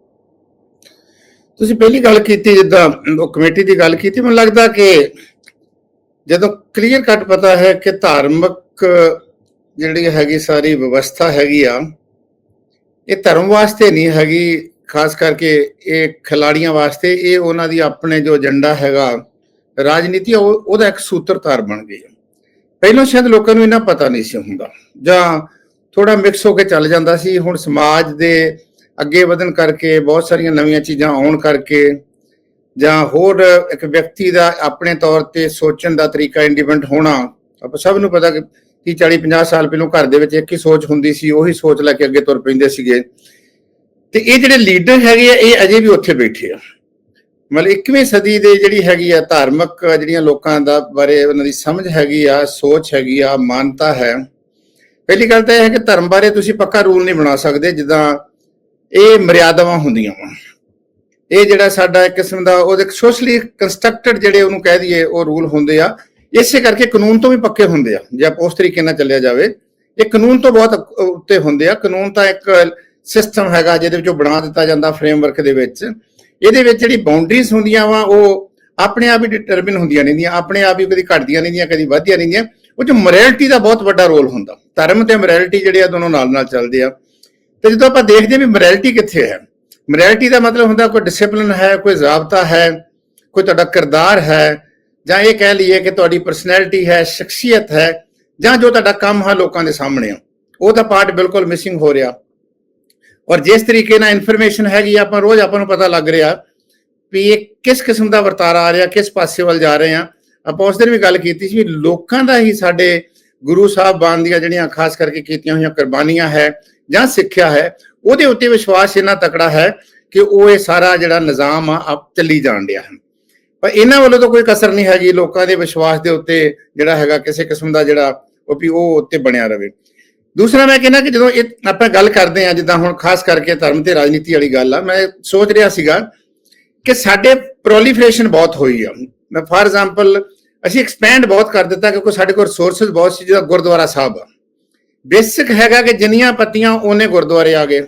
ਤੁਸੀਂ ਪਹਿਲੀ ਗੱਲ ਕੀਤੀ, ਜਿੱਦਾਂ ਉਹ ਕਮੇਟੀ ਦੀ ਗੱਲ ਕੀਤੀ, ਮੈਨੂੰ ਲੱਗਦਾ ਕਿ ਜਦੋਂ ਕਲੀਅਰ ਕੱਟ ਪਤਾ ਹੈ ਕਿ ਧਾਰਮਿਕ ਜਿਹੜੀ ਹੈਗੀ ਸਾਰੀ ਵਿਵਸਥਾ ਹੈਗੀ ਆ, ਇਹ ਧਰਮ ਵਾਸਤੇ ਨਹੀਂ ਹੈਗੀ, ਖਾਸ ਕਰਕੇ ਇਹ ਖਿਲਾੜੀਆਂ ਵਾਸਤੇ, ਇਹ ਉਹਨਾਂ ਦੀ ਆਪਣੇ ਜੋ ਏਜੰਡਾ ਹੈਗਾ, ਰਾਜਨੀਤੀ ਉਹਦਾ ਇੱਕ ਸੂਤਰਧਾਰ ਬਣ ਗਈ ਹੈ ਪਹਿਲਾਂ ਸ਼ਾਇਦ ਲੋਕਾਂ ਨੂੰ ਇਹਨਾਂ ਪਤਾ ਨਹੀਂ ਸੀ ਹੁੰਦਾ, ਜਾਂ ਥੋੜਾ ਮਿਕਸ ਹੋ ਕੇ ਚੱਲ ਜਾਂਦਾ ਸੀ, ਹੁਣ ਸਮਾਜ ਦੇ ਅੱਗੇ ਵਧਣ ਕਰਕੇ, ਬਹੁਤ ਸਾਰੀਆਂ ਨਵੀਆਂ ਚੀਜ਼ਾਂ ਆਉਣ ਕਰਕੇ, ਜਾਂ ਹੋਰ ਇੱਕ ਵਿਅਕਤੀ ਦਾ ਆਪਣੇ ਤੌਰ ਤੇ ਸੋਚਣ ਦਾ ਤਰੀਕਾ ਇੰਡੀਪੈਂਡੈਂਟ ਹੋਣਾ, ਆਪਾਂ ਸਭ ਨੂੰ ਪਤਾ ਕਿ 30 40 50 ਸਾਲ ਪਹਿਲਾਂ ਘਰ ਦੇ ਵਿੱਚ ਇੱਕ ਹੀ ਸੋਚ ਹੁੰਦੀ ਸੀ, ਉਹੀ ਸੋਚ ਲੈ ਕੇ ਅੱਗੇ ਤੁਰ ਪੈਂਦੇ ਸੀਗੇ। ਤੇ ਇਹ ਜਿਹੜੇ ਲੀਡਰ ਹੈਗੇ ਆ, ਇਹ ਅਜੇ ਵੀ ਉੱਥੇ ਬੈਠੇ ਆ। ਮਤਲਬ 21ਵੀਂ ਸਦੀ ਦੇ ਜਿਹੜੀ ਹੈਗੀ ਆ ਧਾਰਮਿਕ ਜਿਹੜੀਆਂ ਲੋਕਾਂ ਦਾ ਬਾਰੇ ਉਹਨਾਂ ਦੀ ਸਮਝ ਹੈਗੀ ਆ, ਸੋਚ ਹੈਗੀ ਆ, ਮਾਨਤਾ ਹੈ। ਪਹਿਲੀ ਗੱਲ ਤਾਂ ਇਹ ਹੈ ਕਿ ਧਰਮ ਬਾਰੇ ਤੁਸੀਂ ਪੱਕਾ ਰੂਲ ਨਹੀਂ ਬਣਾ ਸਕਦੇ ਜਿੱਦਾਂ ਇਹ ਮਰਿਆਦਾਵਾਂ ਹੁੰਦੀਆਂ ਵਾ। ਇਹ ਜਿਹੜਾ ਸਾਡਾ ਇੱਕ ਕਿਸਮ ਦਾ ਉਹਦੇ ਸੋਸ਼ਲੀ ਕੰਸਟਰਕਟਡ ਜਿਹੜੇ ਉਹਨੂੰ ਕਹਿ ਦਈਏ ਉਹ ਰੂਲ ਹੁੰਦੇ ਆ। ਇਸੇ ਕਰਕੇ ਕਾਨੂੰਨ ਤੋਂ ਵੀ ਪੱਕੇ ਹੁੰਦੇ ਆ। ਜੇ ਆਪਾਂ ਉਸ ਤਰੀਕੇ ਨਾਲ ਚੱਲਿਆ ਜਾਵੇ, ਇਹ ਕਾਨੂੰਨ ਤੋਂ ਬਹੁਤ ਉੱਤੇ ਹੁੰਦੇ ਆ। ਕਾਨੂੰਨ ਤਾਂ ਇੱਕ ਸਿਸਟਮ ਹੈਗਾ ਜਿਹਦੇ ਵਿੱਚੋਂ ਬਣਾ ਦਿੱਤਾ ਜਾਂਦਾ ਫਰੇਮਵਰਕ ਦੇ ਵਿੱਚ। ਇਹਦੇ ਵਿੱਚ ਜਿਹੜੀ ਬਾਉਂਡਰੀਜ਼ ਹੁੰਦੀਆਂ ਵਾ, ਉਹ ਆਪਣੇ ਆਪ ਹੀ ਡਿਟਰਮਿਨ ਹੁੰਦੀਆਂ ਨਹੀਂ ਆਪਣੇ ਆਪ ਹੀ ਕਦੀ ਘਟਦੀਆਂ ਨਹੀਂ ਕਦੀ ਵਧਦੀਆਂ ਨਹੀਂ ਉਹ ਚ ਮੋਰੈਲਿਟੀ ਦਾ ਬਹੁਤ ਵੱਡਾ ਰੋਲ ਹੁੰਦਾ। ਧਰਮ ਤੇ ਮੋਰੈਲਿਟੀ ਜਿਹੜੇ ਆ ਦੋਨੋਂ ਨਾਲ ਨਾਲ ਚੱਲਦੇ ਆ। ਤੇ ਜਦੋਂ ਆਪਾਂ ਦੇਖਦੇ ਹਾਂ ਵੀ ਮੋਰੈਲਿਟੀ ਕਿੱਥੇ ਹੈ ਮੋਰੈਲਿਟੀ ਦਾ ਮਤਲਬ ਹੁੰਦਾ ਕੋਈ ਡਿਸਪਲਿਨ ਹੈ, ਕੋਈ ਜ਼ਾਬਤਾ ਹੈ, ਕੋਈ ਤੁਹਾਡਾ ਕਿਰਦਾਰ ਹੈ, ਜਾਂ ਇਹ ਕਹਿ ਲਈਏ ਕਿ ਤੁਹਾਡੀ ਪਰਸਨੈਲਿਟੀ ਹੈ, ਸ਼ਖਸੀਅਤ ਹੈ, ਜਾਂ ਜੋ ਤੁਹਾਡਾ ਕੰਮ ਹੈ ਲੋਕਾਂ ਦੇ ਸਾਹਮਣੇ ਆ। ਉਹ ਤਾਂ ਪਾਰਟ ਬਿਲਕੁਲ ਮਿਸਿੰਗ ਹੋ ਰਿਹਾ। ਔਰ ਜਿਸ ਤਰੀਕੇ ਨਾਲ ਇਨਫੋਰਮੇਸ਼ਨ ਹੈਗੀ ਆਪਾਂ ਰੋਜ਼ ਆਪਾਂ ਨੂੰ ਪਤਾ ਲੱਗ ਰਿਹਾ ਵੀ ਇਹ ਕਿਸ ਕਿਸਮ ਦਾ ਵਰਤਾਰਾ ਆ ਰਿਹਾ, ਕਿਸ ਪਾਸੇ ਵੱਲ ਜਾ ਰਹੇ ਆ। ਆਪਾਂ ਉਸ ਦਿਨ ਵੀ ਗੱਲ ਕੀਤੀ ਸੀ ਵੀ ਲੋਕਾਂ ਦਾ ਹੀ ਸਾਡੇ ਗੁਰੂ ਸਾਹਿਬਾਨ ਦੀਆਂ ਜਿਹੜੀਆਂ ਖਾਸ ਕਰਕੇ ਕੀਤੀਆਂ ਹੋਈਆਂ ਕੁਰਬਾਨੀਆਂ ਹੈ ਜਾਂ ਸਿੱਖਿਆ ਹੈ, ਉਹਦੇ ਉੱਤੇ ਵਿਸ਼ਵਾਸ ਇੰਨਾ ਤਕੜਾ ਹੈ ਕਿ ਉਹ ਇਹ ਸਾਰਾ ਜਿਹੜਾ ਨਿਜ਼ਾਮ ਆ, ਆਪ ਚੱਲੀ ਜਾਣ ਡਿਆ ਹੈ ਪਰ ਇਹਨਾਂ ਵੱਲੋਂ ਤਾਂ ਕੋਈ ਕਸਰ ਨਹੀਂ ਹੈਗੀ, ਲੋਕਾਂ ਦੇ ਵਿਸ਼ਵਾਸ ਦੇ ਉੱਤੇ ਜਿਹੜਾ ਹੈਗਾ, ਕਿਸੇ ਕਿਸਮ ਦਾ ਜਿਹੜਾ ਉਹ ਵੀ ਉਹ ਉੱਤੇ ਬਣਿਆ ਰਵੇ। ਦੂਸਰਾ ਮੈਂ ਕਹਿੰਦਾ ਕਿ ਜਦੋਂ ਇਹ ਆਪਾਂ ਗੱਲ ਕਰਦੇ ਆ ਜਿੱਦਾਂ ਹੁਣ ਖਾਸ ਕਰਕੇ ਧਰਮ ਤੇ ਰਾਜਨੀਤੀ ਵਾਲੀ ਗੱਲ ਆ, ਮੈਂ ਸੋਚ ਰਿਹਾ ਸੀਗਾ ਕਿ ਸਾਡੇ ਪ੍ਰੋਲੀਫਰੇਸ਼ਨ ਬਹੁਤ ਹੋਈ ਆ। ਮੈਂ ਫਾਰ ਐਗਜ਼ਾਮਪਲ ਅਸੀਂ ਐਕਸਪੈਂਡ ਬਹੁਤ ਕਰ ਦਿੱਤਾ ਕਿਉਂਕਿ ਸਾਡੇ ਕੋਲ ਰਿਸੋਰਸਸ ਬਹੁਤ ਸੀ, ਜਿਹਦਾ ਗੁਰਦੁਆਰਾ ਸਾਹਿਬ ਆ। ਬੇਸਿਕ ਹੈਗਾ ਕਿ ਜਿੰਨੀਆਂ ਪੱਤੀਆਂ ਉਹਨੇ ਗੁਰਦੁਆਰੇ ਆ ਗਏ।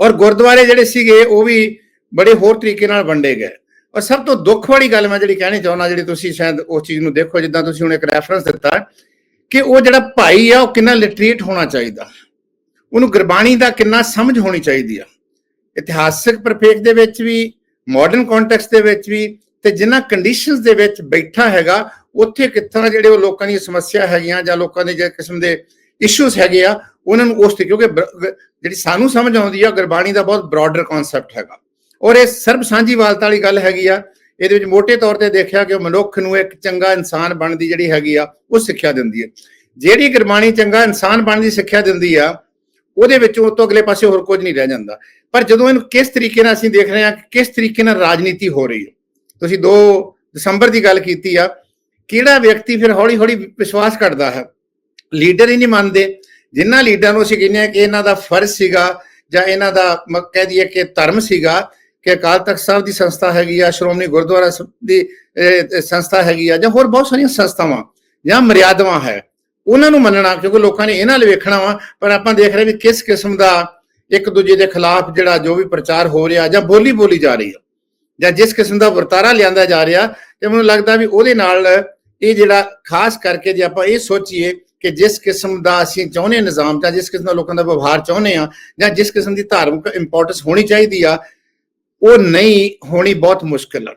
ਔਰ ਗੁਰਦੁਆਰੇ ਜਿਹੜੇ ਸੀਗੇ, ਉਹ ਵੀ ਬੜੇ ਹੋਰ ਤਰੀਕੇ ਨਾਲ ਵੰਡੇ ਗਏ। ਔਰ ਸਭ ਤੋਂ ਦੁੱਖ ਵਾਲੀ ਗੱਲ ਮੈਂ ਜਿਹੜੀ ਕਹਿਣੀ ਚਾਹੁੰਦਾ, ਜਿਹੜੀ ਤੁਸੀਂ ਸ਼ਾਇਦ ਉਸ ਚੀਜ਼ ਨੂੰ ਦੇਖੋ, ਜਿੱਦਾਂ ਤੁਸੀਂ ਹੁਣ ਇੱਕ ਰੈਫਰੈਂਸ ਦਿੱਤਾ ਕਿ ਉਹ ਜਿਹੜਾ ਭਾਈ ਆ, ਉਹ ਕਿੰਨਾ ਲਿਟਰੇਟ ਹੋਣਾ ਚਾਹੀਦਾ। ਉਹਨੂੰ ਗੁਰਬਾਣੀ ਦਾ ਕਿੰਨਾ ਸਮਝ ਹੋਣੀ ਚਾਹੀਦੀ ਆ। ਇਤਿਹਾਸਿਕ ਪਰਪੇਖ ਦੇ ਵਿੱਚ ਵੀ ਮਾਡਰਨ ਕੰਟੈਕਸਟ ਦੇ ਵਿੱਚ ਵੀ, ਤੇ ਜਿਨ੍ਹਾਂ ਕੰਡੀਸ਼ਨਸ ਦੇ ਵਿੱਚ ਬੈਠਾ ਹੈਗਾ, ਉੱਥੇ ਕਿੱਥਾਂ ਜਿਹੜੇ ਉਹ ਲੋਕਾਂ ਦੀਆਂ ਸਮੱਸਿਆ ਹੈਗੀਆਂ ਜਾਂ ਲੋਕਾਂ ਦੇ ਜਿਹੜੇ ਕਿਸਮ ਦੇ ਇਸ਼ੂਸ ਹੈਗੇ ਆ, ਉਹਨਾਂ ਨੂੰ ਉਸ ਤੇ ਕਿਉਂਕਿ ਜਿਹੜੀ ਸਾਨੂੰ ਸਮਝ ਆਉਂਦੀ ਆ, ਗੁਰਬਾਣੀ ਦਾ ਬਹੁਤ ਬ੍ਰੌਡਰ ਕਨਸੈਪਟ ਹੈਗਾ। ਔਰ ਇਹ ਸਰਬ ਸਾਂਝੀਵਾਲਤਾ ਵਾਲੀ ਗੱਲ ਹੈਗੀ ਆ ਇਹਦੇ ਵਿੱਚ ਮੋٹے ਤੌਰ ਤੇ ਦੇਖਿਆ ਕਿ ਉਹ ਮਨੁੱਖ ਨੂੰ ਇੱਕ ਚੰਗਾ ਇਨਸਾਨ ਬਣਨ ਦੀ ਜਿਹੜੀ ਹੈਗੀ ਆ, ਉਹ ਸਿੱਖਿਆ ਦਿੰਦੀ ਹੈ। ਜਿਹੜੀ ਗੁਰਬਾਣੀ ਚੰਗਾ ਇਨਸਾਨ ਬਣਨ ਦੀ ਸਿੱਖਿਆ ਦਿੰਦੀ ਆ, ਉਹਦੇ ਵਿੱਚ ਉਹ ਤੋਂ ਅਗਲੇ ਪਾਸੇ ਹੋਰ ਕੁਝ ਨਹੀਂ ਰਹਿ ਜਾਂਦਾ। ਪਰ ਜਦੋਂ ਇਹਨੂੰ ਕਿਸ ਤਰੀਕੇ ਨਾਲ ਅਸੀਂ ਦੇਖ ਰਹੇ ਹਾਂ ਕਿਸ ਤਰੀਕੇ ਨਾਲ ਰਾਜਨੀਤੀ ਹੋ ਰਹੀ ਹੈ। ਤੁਸੀਂ 2 ਦਸੰਬਰ ਦੀ ਗੱਲ ਕੀਤੀ ਆ, ਕਿਹੜਾ ਵਿਅਕਤੀ ਫਿਰ ਹੌਲੀ ਹੌਲੀ ਵਿਸ਼ਵਾਸ ਕਰਦਾ ਹੈ? ਲੀਡਰ ਹੀ ਨਹੀਂ ਮੰਨਦੇ। ਜਿਨ੍ਹਾਂ ਲੀਡਰਾਂ ਨੂੰ ਅਸੀਂ ਕਹਿੰਦੇ ਆ ਕਿ ਇਹਨਾਂ ਦਾ ਫਰਜ਼ ਸੀਗਾ ਜਾਂ ਇਹਨਾਂ ਦਾ ਮ- ਕਹਿ ਦਈਏ ਕਿ ਧਰਮ ਸੀਗਾ ਕਿ ਅਕਾਲ ਤਖਤ ਸਾਹਿਬ ਦੀ ਸੰਸਥਾ ਹੈਗੀ ਆ, ਸ਼੍ਰੋਮਣੀ ਗੁਰਦੁਆਰਾ ਦੀ ਸੰਸਥਾ ਹੈਗੀ ਆ ਜਾਂ ਹੋਰ ਬਹੁਤ ਸਾਰੀਆਂ ਸੰਸਥਾਵਾਂ ਜਾਂ ਮਰਿਆਦਾਵਾਂ ਹੈ, ਉਹਨਾਂ ਨੂੰ ਮੰਨਣਾ, ਕਿਉਂਕਿ ਲੋਕਾਂ ਨੇ ਇਹਨਾਂ ਲਈ ਵੇਖਣਾ ਵਾ, ਪਰ ਆਪਾਂ ਦੇਖ ਰਹੇ ਵੀ ਕਿਸ ਕਿਸਮ ਦਾ ਇੱਕ ਦੂਜੇ ਦੇ ਖਿਲਾਫ ਜਿਹੜਾ ਜੋ ਵੀ ਪ੍ਰਚਾਰ ਹੋ ਰਿਹਾ ਜਾਂ ਬੋਲੀ ਬੋਲੀ ਜਾ ਰਹੀ ਆ, ਜਾਂ ਜਿਸ ਕਿਸਮ ਦਾ ਵਰਤਾਰਾ ਲਿਆਂਦਾ ਜਾ ਰਿਹਾ ਤੇ ਮੈਨੂੰ ਲੱਗਦਾ ਵੀ ਉਹਦੇ ਨਾਲ ਇਹ ਜਿਹੜਾ ਖਾਸ ਕਰਕੇ ਜੇ ਆਪਾਂ ਇਹ ਸੋਚੀਏ ਕਿ ਜਿਸ ਕਿਸਮ ਦਾ ਅਸੀਂ ਚਾਹੁੰਦੇ ਹਾਂ ਨਿਜ਼ਾਮ, ਜਾਂ ਜਿਸ ਕਿਸਮ ਦਾ ਲੋਕਾਂ ਦਾ ਵਿਵਹਾਰ ਚਾਹੁੰਦੇ ਆ ਜਾਂ ਜਿਸ ਕਿਸਮ ਦੀ ਧਾਰਮਿਕ ਇੰਪੋਰਟੈਂਸ ਹੋਣੀ ਚਾਹੀਦੀ ਆ ਉਹ ਨਹੀਂ ਹੋਣੀ ਬਹੁਤ ਮੁਸ਼ਕਲ ਆ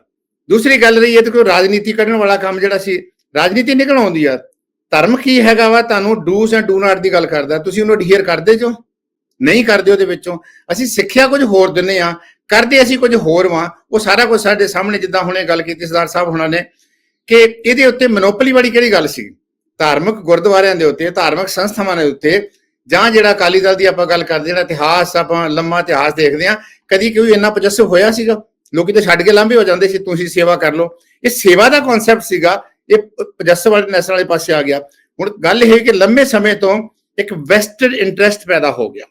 ਦੂਸਰੀ ਗੱਲ ਰਹੀ ਹੈ ਤੇ ਕੋਈ ਰਾਜਨੀਤੀ ਕੱਢਣ ਵਾਲਾ ਕੰਮ ਜਿਹੜਾ ਸੀ, ਰਾਜਨੀਤੀ ਨਿਕਲ ਆਉਂਦੀ ਆ। ਧਰਮ ਕੀ ਹੈਗਾ ਵਾ? ਤੁਹਾਨੂੰ ਡੂਸ ਐਂਡ ਡੂ ਨਾਟ ਦੀ ਗੱਲ ਕਰਦਾ। ਤੁਸੀਂ ਉਹਨੂੰ ਅਡਹੀਅਰ ਕਰਦੇ ਜੋ? ਨਹੀਂ ਕਰਦੇ ਉਹਦੇ ਵਿੱਚੋਂ। ਅਸੀਂ ਸਿੱਖਿਆ ਕੁਝ ਹੋਰ ਦਿੰਨੇ ਆ ਕਰਦੇ ਅਸੀਂ ਕੁਝ ਹੋਰ ਵਾਂ। ਉਹ ਸਾਰਾ ਕੁਝ ਸਾਡੇ ਸਾਹਮਣੇ ਜਿੱਦਾਂ ਹੁਣੇ ਗੱਲ ਕੀਤੀ ਸਰਦਾਰ ਸਾਹਿਬ ਹੁਣਾਂ ਨੇ ਕਿ ਇਹਦੇ ਉੱਤੇ ਮੋਨੋਪੋਲੀ ਵਾਲੀ ਕਿਹੜੀ ਗੱਲ ਸੀ? ਧਾਰਮਿਕ ਗੁਰਦੁਆਰਿਆਂ ਦੇ ਉੱਤੇ, ਧਾਰਮਿਕ ਸੰਸਥਾਵਾਂ ਦੇ ਉੱਤੇ ਜਾਂ ਜਿਹੜਾ ਅਕਾਲੀ ਦਲ ਦੀ ਆਪਾਂ ਗੱਲ ਕਰਦੇ ਜਿਹੜਾ ਇਤਿਹਾਸ ਆਪਾਂ ਲੰਮਾ ਇਤਿਹਾਸ ਦੇਖਦੇ ਆ ਕਦੀ ਕੋਈ ਇੰਨਾ ਪਜੱਸਵ ਹੋਇਆ ਸੀਗਾ? ਲੋਕੀ ਤਾਂ ਛੱਡ ਕੇ ਲਾਂਭੇ ਹੋ ਜਾਂਦੇ ਸੀ, ਤੁਸੀਂ ਸੇਵਾ ਕਰ ਲਓ। ਇਹ ਸੇਵਾ ਦਾ ਕਨਸੈਪਟ ਸੀਗਾ, ਇਹ ਪਜੱਸਵ ਵਾਲੇ, ਨੈਸ਼ਨਲ ਵਾਲੇ ਪਾਸੇ ਆ ਗਿਆ। ਹੁਣ ਗੱਲ ਇਹ ਕਿ ਲੰਮੇ ਸਮੇਂ ਤੋਂ ਇੱਕ ਵੈਸਟਰਨ ਇੰਟਰਸਟ ਪੈਦਾ ਹੋ ਗਿਆ।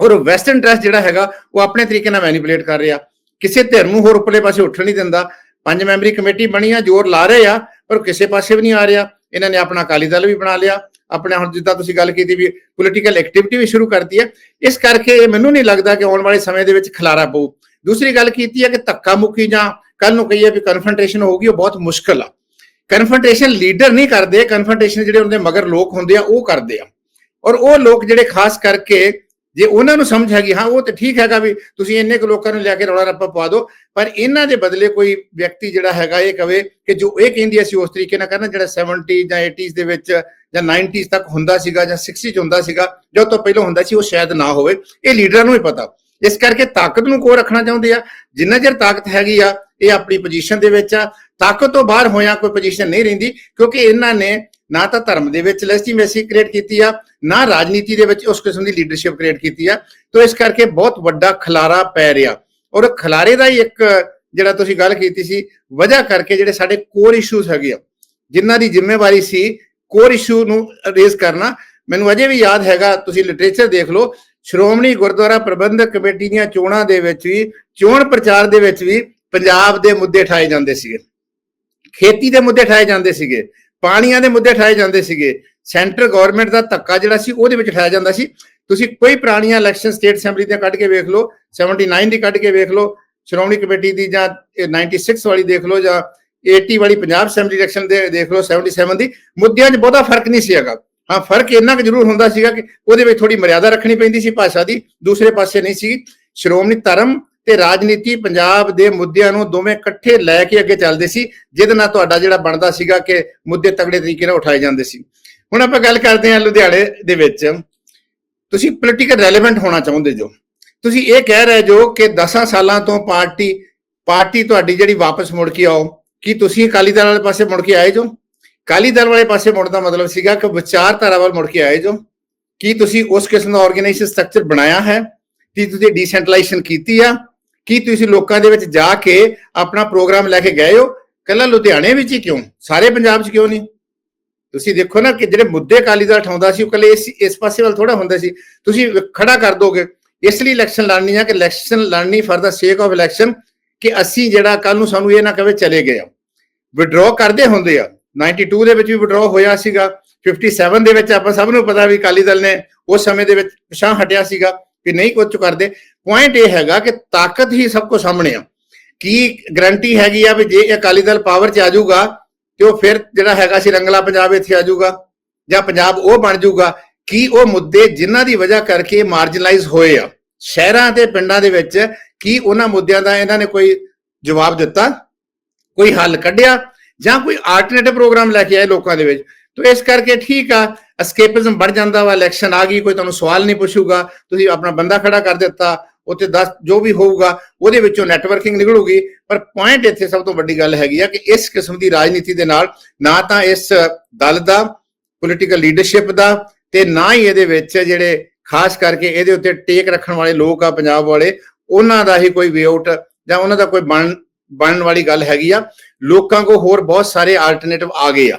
ਔਰ ਵੈਸਟਰਨ ਇੰਟਰਸਟ ਜਿਹੜਾ ਹੈਗਾ, ਉਹ ਆਪਣੇ ਤਰੀਕੇ ਨਾਲ ਮੈਨੀਪੂਲੇਟ ਕਰ ਰਿਹਾ। ਕਿਸੇ ਧਿਰ ਨੂੰ ਹੋਰ ਉੱਪਰਲੇ ਪਾਸੇ ਉੱਠਣ ਨਹੀਂ ਦਿੰਦਾ। ਪੰਜ ਮੈਂਬਰੀ ਕਮੇਟੀ ਬਣੀ ਆ, ਜ਼ੋਰ ਲਾ ਰਹੇ ਆ, ਪਰ ਕਿਸੇ ਪਾਸੇ ਵੀ ਨਹੀਂ ਆ ਰਿਹਾ। ਇਹਨਾਂ ਨੇ ਆਪਣਾ ਅਕਾਲੀ ਦਲ ਵੀ ਬਣਾ ਲਿਆ। ਆਪਣੇ ਹੁਣ ਜਿੱਦਾਂ ਤੁਸੀਂ ਗੱਲ ਕੀਤੀ ਵੀ ਪੋਲੀਟੀਕਲ ਐਕਟੀਵਿਟੀ ਵੀ ਸ਼ੁਰੂ ਕਰਤੀ ਹੈ, ਇਸ ਕਰਕੇ ਇਹ ਮੈਨੂੰ ਨਹੀਂ ਲੱਗਦਾ ਕਿ ਆਉਣ ਵਾਲੇ ਸਮੇਂ ਦੇ ਵਿੱਚ ਖਲਾਰਾ ਪਊ। ਦੂਸਰੀ ਗੱਲ ਕੀਤੀ ਹੈ ਕਿ ਧੱਕਾ ਮੁੱਕੀ ਜਾਂ ਕੱਲ ਨੂੰ ਕਹੀਏ ਵੀ ਕਨਫਰੰਟੇਸ਼ਨ ਹੋਊਗੀ, ਉਹ ਬਹੁਤ ਮੁਸ਼ਕਲ ਆ। ਕਨਫਰੰਟੇਸ਼ਨ ਲੀਡਰ ਨਹੀਂ ਕਰਦੇ ਕਨਫਰੰਟੇਸ਼ਨ ਜਿਹੜੇ ਉਹਦੇ ਮਗਰ ਲੋਕ ਹੁੰਦੇ ਆ, ਉਹ ਕਰਦੇ ਆ। ਔਰ ਉਹ ਲੋਕ ਜਿਹੜੇ ਖਾਸ ਕਰਕੇ ਜੇ ਉਹਨਾਂ ਨੂੰ ਸਮਝ ਹੈਗੀ, ਹਾਂ, ਉਹ ਤੇ ਠੀਕ ਹੈਗਾ ਵੀ ਤੁਸੀਂ ਇੰਨੇ ਕੁ ਲੋਕਾਂ ਨੂੰ ਲਿਆ ਕੇ ਰੌਲਾ ਰੱਪਾ ਪਵਾ ਦਿਓ, ਪਰ ਇਹਨਾਂ ਦੇ ਬਦਲੇ ਕੋਈ ਵਿਅਕਤੀ ਜਿਹੜਾ ਹੈਗਾ ਇਹ ਕਵੇ ਕਿ ਜੋ ਇਹ ਕਹਿੰਦੀ ਅਸੀਂ ਉਸ ਤਰੀਕੇ ਨਾਲ ਕਰਨਾ, ਜਿਹੜਾ 70 ਜਾਂ 80s ਦੇ ਵਿੱਚ ਜਾਂ 90s ਤੱਕ ਹੁੰਦਾ ਸੀਗਾ ਜਾਂ 60s ਚ ਹੁੰਦਾ ਸੀਗਾ, ਜੋ ਤੋਂ ਪਹਿਲਾਂ ਹੁੰਦਾ ਸੀ, ਉਹ ਸ਼ਾਇਦ ਨਾ ਹੋਵੇ, ਇਹ ਲੀਡਰਾਂ ਨੂੰ ਹੀ ਪਤਾ। ਇਸ ਕਰਕੇ ਤਾਕਤ ਨੂੰ ਕੋ ਰੱਖਣਾ ਚਾਹੁੰਦੇ ਆ। ਜਿੰਨਾ ਚਿਰ ਤਾਕਤ ਹੈਗੀ ਆ, ਇਹ ਆਪਣੀ ਪੋਜੀਸ਼ਨ ਦੇ ਵਿੱਚ ਆ। ਤਾਕਤ ਤੋਂ ਬਾਹਰ ਹੋਇਆ ਕੋਈ ਪੋਜੀਸ਼ਨ ਨਹੀਂ ਰਹਿੰਦੀ, ਕਿਉਂਕਿ ਇਹਨਾਂ ਨੇ ਨਾ ਤਾਂ ਧਰਮ ਦੇ ਵਿੱਚ ਲੈਜੀਮੇਸੀ ਕ੍ਰੀਏਟ ਕੀਤੀ ਆ, ਨਾ ਰਾਜਨੀਤੀ ਦੇ ਵਿੱਚ ਉਸ ਕਿਸਮ ਦੀ ਲੀਡਰਸ਼ਿਪ ਕ੍ਰੀਏਟ ਕੀਤੀ ਆ। ਤੋਂ ਇਸ ਕਰਕੇ ਬਹੁਤ ਵੱਡਾ ਖਲਾਰਾ ਪੈ ਰਿਹਾ। ਔਰ ਖਲਾਰੇ ਦਾ ਹੀ ਇੱਕ ਜਿਹੜਾ ਤੁਸੀਂ ਗੱਲ ਕੀਤੀ ਸੀ, ਵਜ੍ਹਾ ਕਰਕੇ ਜਿਹੜੇ ਸਾਡੇ ਕੋਰ ਇਸ਼ੂਜ਼ ਹੈਗੇ ਆ, ਜਿਨ੍ਹਾਂ ਦੀ ਜ਼ਿੰਮੇਵਾਰੀ ਸੀ ਕੋਰ ਇਸ਼ੂ ਨੂੰ ਰੇਜ਼ ਕਰਨਾ। ਮੈਨੂੰ ਅਜੇ ਵੀ ਯਾਦ ਹੈਗਾ, ਤੁਸੀਂ ਲਿਟਰੇਚਰ ਦੇਖ ਲਓ, ਸ਼੍ਰੋਮਣੀ ਗੁਰਦੁਆਰਾ ਪ੍ਰਬੰਧਕ ਕਮੇਟੀ ਦੀਆਂ ਚੋਣਾਂ ਦੇ ਵਿੱਚ ਵੀ, ਚੋਣ ਪ੍ਰਚਾਰ ਦੇ ਵਿੱਚ ਵੀ ਪੰਜਾਬ ਦੇ ਮੁੱਦੇ ਠਾਏ ਜਾਂਦੇ ਸੀਗੇ। ਖੇਤੀ ਦੇ ਮੁੱਦੇ ਠਾਏ ਜਾਂਦੇ ਸੀਗੇ, ਪਾਣੀਆਂ ਦੇ ਮੁੱਦੇ ਠਾਏ ਜਾਂਦੇ ਸੀਗੇ ਸੈਂਟਰ ਗਵਰਨਮੈਂਟ ਦਾ ਧੱਕਾ ਜਿਹੜਾ ਸੀ, ਉਹਦੇ ਵਿੱਚ ਠਾਇਆ ਜਾਂਦਾ ਸੀ। ਤੁਸੀਂ ਕੋਈ ਪੁਰਾਣੀਆਂ ਇਲੈਕਸ਼ਨ ਸਟੇਟ ਅਸੈਂਬਲੀ ਦੀਆਂ ਕੱਢ ਕੇ ਵੇਖ ਲਓ 79 ਦੀ ਕੱਢ ਕੇ ਵੇਖ ਲਓ, ਸ਼੍ਰੋਮਣੀ ਕਮੇਟੀ ਦੀ ਜਾਂ ਇਹ 96 ਵਾਲੀ ਦੇਖ ਲਓ ਜਾਂ 80 ਵਾਲੀ ਪੰਜਾਬ ਅਸੈਂਬਲੀ ਇਲੈਕਸ਼ਨ ਦੇ, ਦੇਖ ਲਓ 77 ਦੀ। ਮੁੱਦਿਆਂ 'ਚ ਬਹੁਤਾ ਫ਼ਰਕ ਨਹੀਂ ਸੀ ਹੈਗਾ ਹਾਂ, ਫ਼ਰਕ ਇੰਨਾ ਕੁ ਜ਼ਰੂਰ ਹੁੰਦਾ ਸੀਗਾ ਕਿ ਉਹਦੇ ਵਿੱਚ ਥੋੜੀ ਮਰਿਆਦਾ ਰੱਖਣੀ ਪੈਂਦੀ ਸੀ ਭਾਸ਼ਾ ਦੀ, ਦੂਸਰੇ ਪਾਸੇ ਨਹੀਂ ਸੀ ਸ਼੍ਰੋਮਣੀ ਧਰਮ ਤੇ ਰਾਜਨੀਤੀ ਪੰਜਾਬ ਦੇ ਮੁੱਦਿਆਂ ਨੂੰ ਦੋਵੇਂ ਇਕੱਠੇ ਲੈ ਕੇ ਅੱਗੇ ਚੱਲਦੇ ਸੀ, ਜਿਹਦੇ ਨਾਲ ਤੁਹਾਡਾ ਜਿਹੜਾ ਬਣਦਾ ਸੀਗਾ ਕਿ ਮੁੱਦੇ ਤਗੜੇ ਤਰੀਕੇ ਨਾਲ ਉਠਾਏ ਜਾਂਦੇ ਸੀ। ਹੁਣ ਆਪਾਂ ਗੱਲ ਕਰਦੇ ਹਾਂ ਲੁਧਿਆਣੇ ਦੇ ਵਿੱਚ। ਤੁਸੀਂ ਪੋਲੀਟੀਕਲ ਰੈਲੇਵੈਂਟ ਹੋਣਾ ਚਾਹੁੰਦੇ ਜੋ। ਤੁਸੀਂ ਇਹ ਕਹਿ ਰਹੇ ਜੋ ਕਿ 10 ਸਾਲਾਂ ਤੋਂ ਪਾਰਟੀ ਪਾਰਟੀ ਤੁਹਾਡੀ ਜਿਹੜੀ ਵਾਪਸ ਮੁੜ ਕੇ ਆਓ ਕੀ ਤੁਸੀਂ ਅਕਾਲੀ ਦਲ ਵਾਲੇ ਪਾਸੇ ਮੁੜ ਕੇ ਆਏ ਜੋ? ਅਕਾਲੀ ਦਲ ਵਾਲੇ ਪਾਸੇ ਮੁੜਨ ਦਾ ਮਤਲਬ ਸੀਗਾ ਕਿ ਵਿਚਾਰਧਾਰਾ ਵੱਲ ਮੁੜ ਕੇ ਆਏ ਜੋ। ਕੀ ਤੁਸੀਂ ਉਸ ਕਿਸਮ ਦਾ ਆਰਗੇਨਾਈਜੇਸ਼ਨ ਸਟਰਕਚਰ ਬਣਾਇਆ ਹੈ? ਕੀ ਤੁਸੀਂ ਡੀਸੈਂਟਰਲਾਈਜੇਸ਼ਨ ਕੀਤੀ ਆ? ਕੀ ਤੁਸੀਂ ਲੋਕਾਂ ਦੇ ਵਿੱਚ ਜਾ ਕੇ ਆਪਣਾ ਪ੍ਰੋਗਰਾਮ ਲੈ ਕੇ ਗਏ ਹੋ? ਕੱਲਾ ਲੁਧਿਆਣੇ ਵਿੱਚ ਹੀ ਕਿਉਂ? ਸਾਰੇ ਪੰਜਾਬ 'ਚ ਕਿਉਂ ਨਹੀਂ? ਤੁਸੀਂ ਦੇਖੋ ਨਾ ਕਿ ਜਿਹੜੇ ਮੁੱਦੇ ਅਕਾਲੀ ਦਲ ਉਠਾਉਂਦਾ ਸੀ, ਉਹ ਕੱਲੇ ਇਸ ਇਸ ਪਾਸੇ ਵੱਲ ਥੋੜਾ ਹੁੰਦਾ ਸੀ। ਤੁਸੀਂ ਖੜਾ ਕਰ ਦੋਗੇ। ਇਸ ਲਈ ਇਲੈਕਸ਼ਨ ਲੜਨੀ ਆ ਕਿ ਇਲੈਕਸ਼ਨ ਲੜਨੀ ਫਾਰ ਦਾ ਸੇਕ ਆਫ ਇਲੈਕਸ਼ਨ ਕਿ ਅਸੀਂ ਜਿਹੜਾ ਕੱਲ ਨੂੰ ਸਾਨੂੰ ਇਹ ਨਾ ਕਵੇ ਚਲੇ ਗਏ ਆ। ਵਿਡਰਾਅ ਕਰਦੇ ਹੁੰਦੇ ਆ। 92 ਦੇ ਵਿੱਚ ਵੀ ਵਿਡਰਾਅ ਹੋਇਆ ਸੀਗਾ। 57 ਦੇ ਵਿੱਚ ਆਪਾਂ ਸਭ ਨੂੰ ਪਤਾ ਵੀ ਅਕਾਲੀ ਦਲ ਨੇ ਉਸ ਸਮੇਂ ਦੇ ਵਿੱਚ ਪਿਛਾਂ ਹਟਿਆ ਸੀਗਾ ਕਿ ਨਹੀਂ ਕੁਝ ਕਰਦੇ। ਪੁਆਇੰਟ ਇਹ ਹੈਗਾ ਕਿ ਤਾਕਤ ਹੀ ਸਭ ਕੋ ਸਾਹਮਣੇ ਆ। ਕੀ ਗਰੰਟੀ ਹੈਗੀ ਆ ਵੀ ਜੇ ਅਕਾਲੀ ਦਲ ਪਾਵਰ 'ਚ ਆ ਜਾਊਗਾ ਤੇ ਉਹ ਫਿਰ ਜਿਹੜਾ ਹੈਗਾ ਸੀ ਰੰਗਲਾ ਪੰਜਾਬ ਇੱਥੇ ਆ ਜਾਊਗਾ ਜਾਂ ਪੰਜਾਬ ਉਹ ਬਣ ਜਾਊਗਾ। ਕੀ ਉਹ ਮੁੱਦੇ ਜਿਨ੍ਹਾਂ ਦੀ ਵਜ੍ਹਾ ਕਰਕੇ ਮਾਰਜਨਲਾਈਜ਼ ਹੋਏ ਆ। ਸ਼ਹਿਰਾਂ ਤੇ ਪਿੰਡਾਂ ਦੇ ਵਿੱਚ ਕੀ ਉਹਨਾਂ ਮੁੱਦਿਆਂ ਦਾ ਇਹਨਾਂ ਨੇ ਕੋਈ ਜਵਾਬ ਦਿੱਤਾ? ਕੋਈ ਹੱਲ ਕੱਢਿਆ ਜਾਂ ਕੋਈ ਆਲਟਰਨੇਟਿਵ ਪ੍ਰੋਗਰਾਮ ਲੈ ਕੇ ਆਏ ਲੋਕਾਂ ਦੇ ਵਿੱਚ। ਤੋਂ ਇਸ ਕਰਕੇ ਠੀਕ ਆ ਐਸਕੇਪਿਜ਼ਮ ਵੱਧ ਜਾਂਦਾ ਵਾ ਇਲੈਕਸ਼ਨ ਆ ਗਈ, ਕੋਈ ਤੁਹਾਨੂੰ ਸਵਾਲ ਨਹੀਂ ਪੁੱਛੂਗਾ, ਤੁਸੀਂ ਆਪਣਾ ਬੰਦਾ ਖੜਾ ਕਰ ਦਿੱਤਾ, ਉੱਥੇ 10 ਜੋ ਵੀ ਹੋਊਗਾ, ਉਹਦੇ ਵਿੱਚੋਂ ਨੈਟਵਰਕਿੰਗ ਨਿਕਲੂਗੀ। ਪਰ ਪੁਆਇੰਟ ਇੱਥੇ ਸਭ ਤੋਂ ਵੱਡੀ ਗੱਲ ਹੈਗੀ ਆ ਕਿ ਇਸ ਕਿਸਮ ਦੀ ਰਾਜਨੀਤੀ ਦੇ ਨਾਲ ਨਾ ਤਾਂ ਇਸ ਦਲ ਦਾ ਪੋਲੀਟੀਕਲ ਲੀਡਰਸ਼ਿਪ ਦਾ ਤੇ ਨਾ ਹੀ ਇਹਦੇ ਵਿੱਚ ਜਿਹੜੇ ਖਾਸ ਕਰਕੇ ਇਹਦੇ ਉੱਤੇ ਟੇਕ ਰੱਖਣ ਵਾਲੇ ਲੋਕ ਆ ਪੰਜਾਬ ਵਾਲੇ, ਉਹਨਾਂ ਦਾ ਹੀ ਕੋਈ ਵੇ ਆਊਟ ਜਾਂ ਉਹਨਾਂ ਦਾ ਕੋਈ ਬਣ ਬਣਨ ਵਾਲੀ ਗੱਲ ਹੈਗੀ ਆ। ਲੋਕਾਂ ਕੋ ਹੋਰ ਬਹੁਤ ਸਾਰੇ ਆਲਟਰਨੇਟਿਵ ਆ ਗਏ ਆ।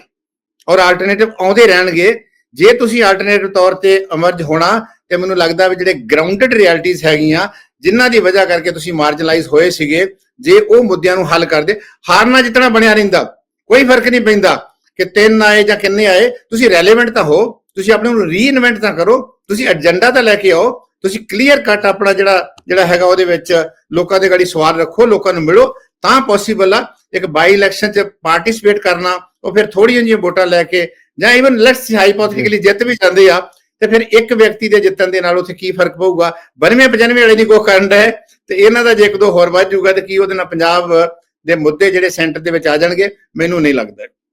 ਔਰ ਆਲਟਰਨੇਟਿਵ ਆਉਂਦੇ ਰਹਿਣਗੇ। ਜੇ ਤੁਸੀਂ ਆਲਟਰਨੇਟਿਵ ਤੌਰ ਤੇ ਅਮਰਜ ਹੋਣਾ, ਤੇ ਮੈਨੂੰ ਲੱਗਦਾ ਵੀ ਜਿਹੜੇ ਗਰਾਊਂਡਡ ਰਿਐਲਿਟੀਜ਼ ਹੈਗੀਆਂ, ਜਿਨ੍ਹਾਂ ਦੀ ਵਜ੍ਹਾ ਕਰਕੇ ਤੁਸੀਂ ਮਾਰਜਨਲਾਈਜ਼ ਹੋਏ ਸੀਗੇ, ਜੇ ਉਹ ਮੁੱਦਿਆਂ ਨੂੰ ਹੱਲ ਕਰਦੇ, ਹਾਰਨਾ ਜਿੱਤਣਾ ਬਣਿਆ ਰਹਿੰਦਾ, ਕੋਈ ਫ਼ਰਕ ਨਹੀਂ ਪੈਂਦਾ ਕਿ ਤਿੰਨ ਆਏ ਜਾਂ ਕਿੰਨੇ ਆਏ। ਤੁਸੀਂ ਰੈਲੇਵੈਂਟ ਤਾਂ ਹੋ, ਤੁਸੀਂ ਆਪਣੇ ਨੂੰ ਰੀਇਨਵੈਂਟ ਤਾਂ ਕਰੋ, ਤੁਸੀਂ ਏਜੰਡਾ ਤਾਂ ਲੈ ਕੇ ਆਓ, ਤੁਸੀਂ ਕਲੀਅਰ ਕੱਟ ਆਪਣਾ ਜਿਹੜਾ ਜਿਹੜਾ ਹੈਗਾ ਉਹਦੇ ਵਿੱਚ ਲੋਕਾਂ ਦੇ ਗਾੜੀ ਸਵਾਲ ਰੱਖੋ, ਲੋਕਾਂ ਨੂੰ ਮਿਲੋ ਤਾਂ ਪੋਸੀਬਲ ਆ ਇੱਕ ਬਾਈ ਇਲੈਕਸ਼ਨ 'ਚ ਪਾਰਟਿਸਿਪੇਟ ਕਰਨਾ, ਉਹ ਫਿਰ ਥੋੜੀਆਂ ਜਿਹੀਆਂ ਵੋਟਾਂ ਲੈ ਕੇ ਜਾਂ ਇਵਨ ਲੈਟਸ ਹਾਈਪੋਥੈਟਿਕਲੀ ਜਿੱਤ ਵੀ ਜਾਂਦੇ ਆ, ਤੇ ਫਿਰ ਇੱਕ ਵਿਅਕਤੀ ਦੇ ਜਿੱਤਣ ਦੇ ਨਾਲ ਉੱਥੇ ਕੀ ਫ਼ਰਕ ਪਊਗਾ? 92 95 ਵਾਲੇ ਦੀ ਕੋ ਕਰਨ ਹੈ, ਤੇ ਇਹਨਾਂ ਦਾ ਜੇ ਇੱਕ ਦੋ ਹੋਰ ਵੱਧ ਜਾਊਗਾ, ਤੇ ਕੀ ਉਹਦੇ ਨਾਲ ਪੰਜਾਬ ਦੇ ਮੁੱਦੇ ਜਿਹੜੇ ਸੈਂਟਰ ਦੇ ਵਿੱਚ ਆ ਜਾਣਗੇ, ਮੈਨੂੰ ਨਹੀਂ ਲੱਗਦਾ।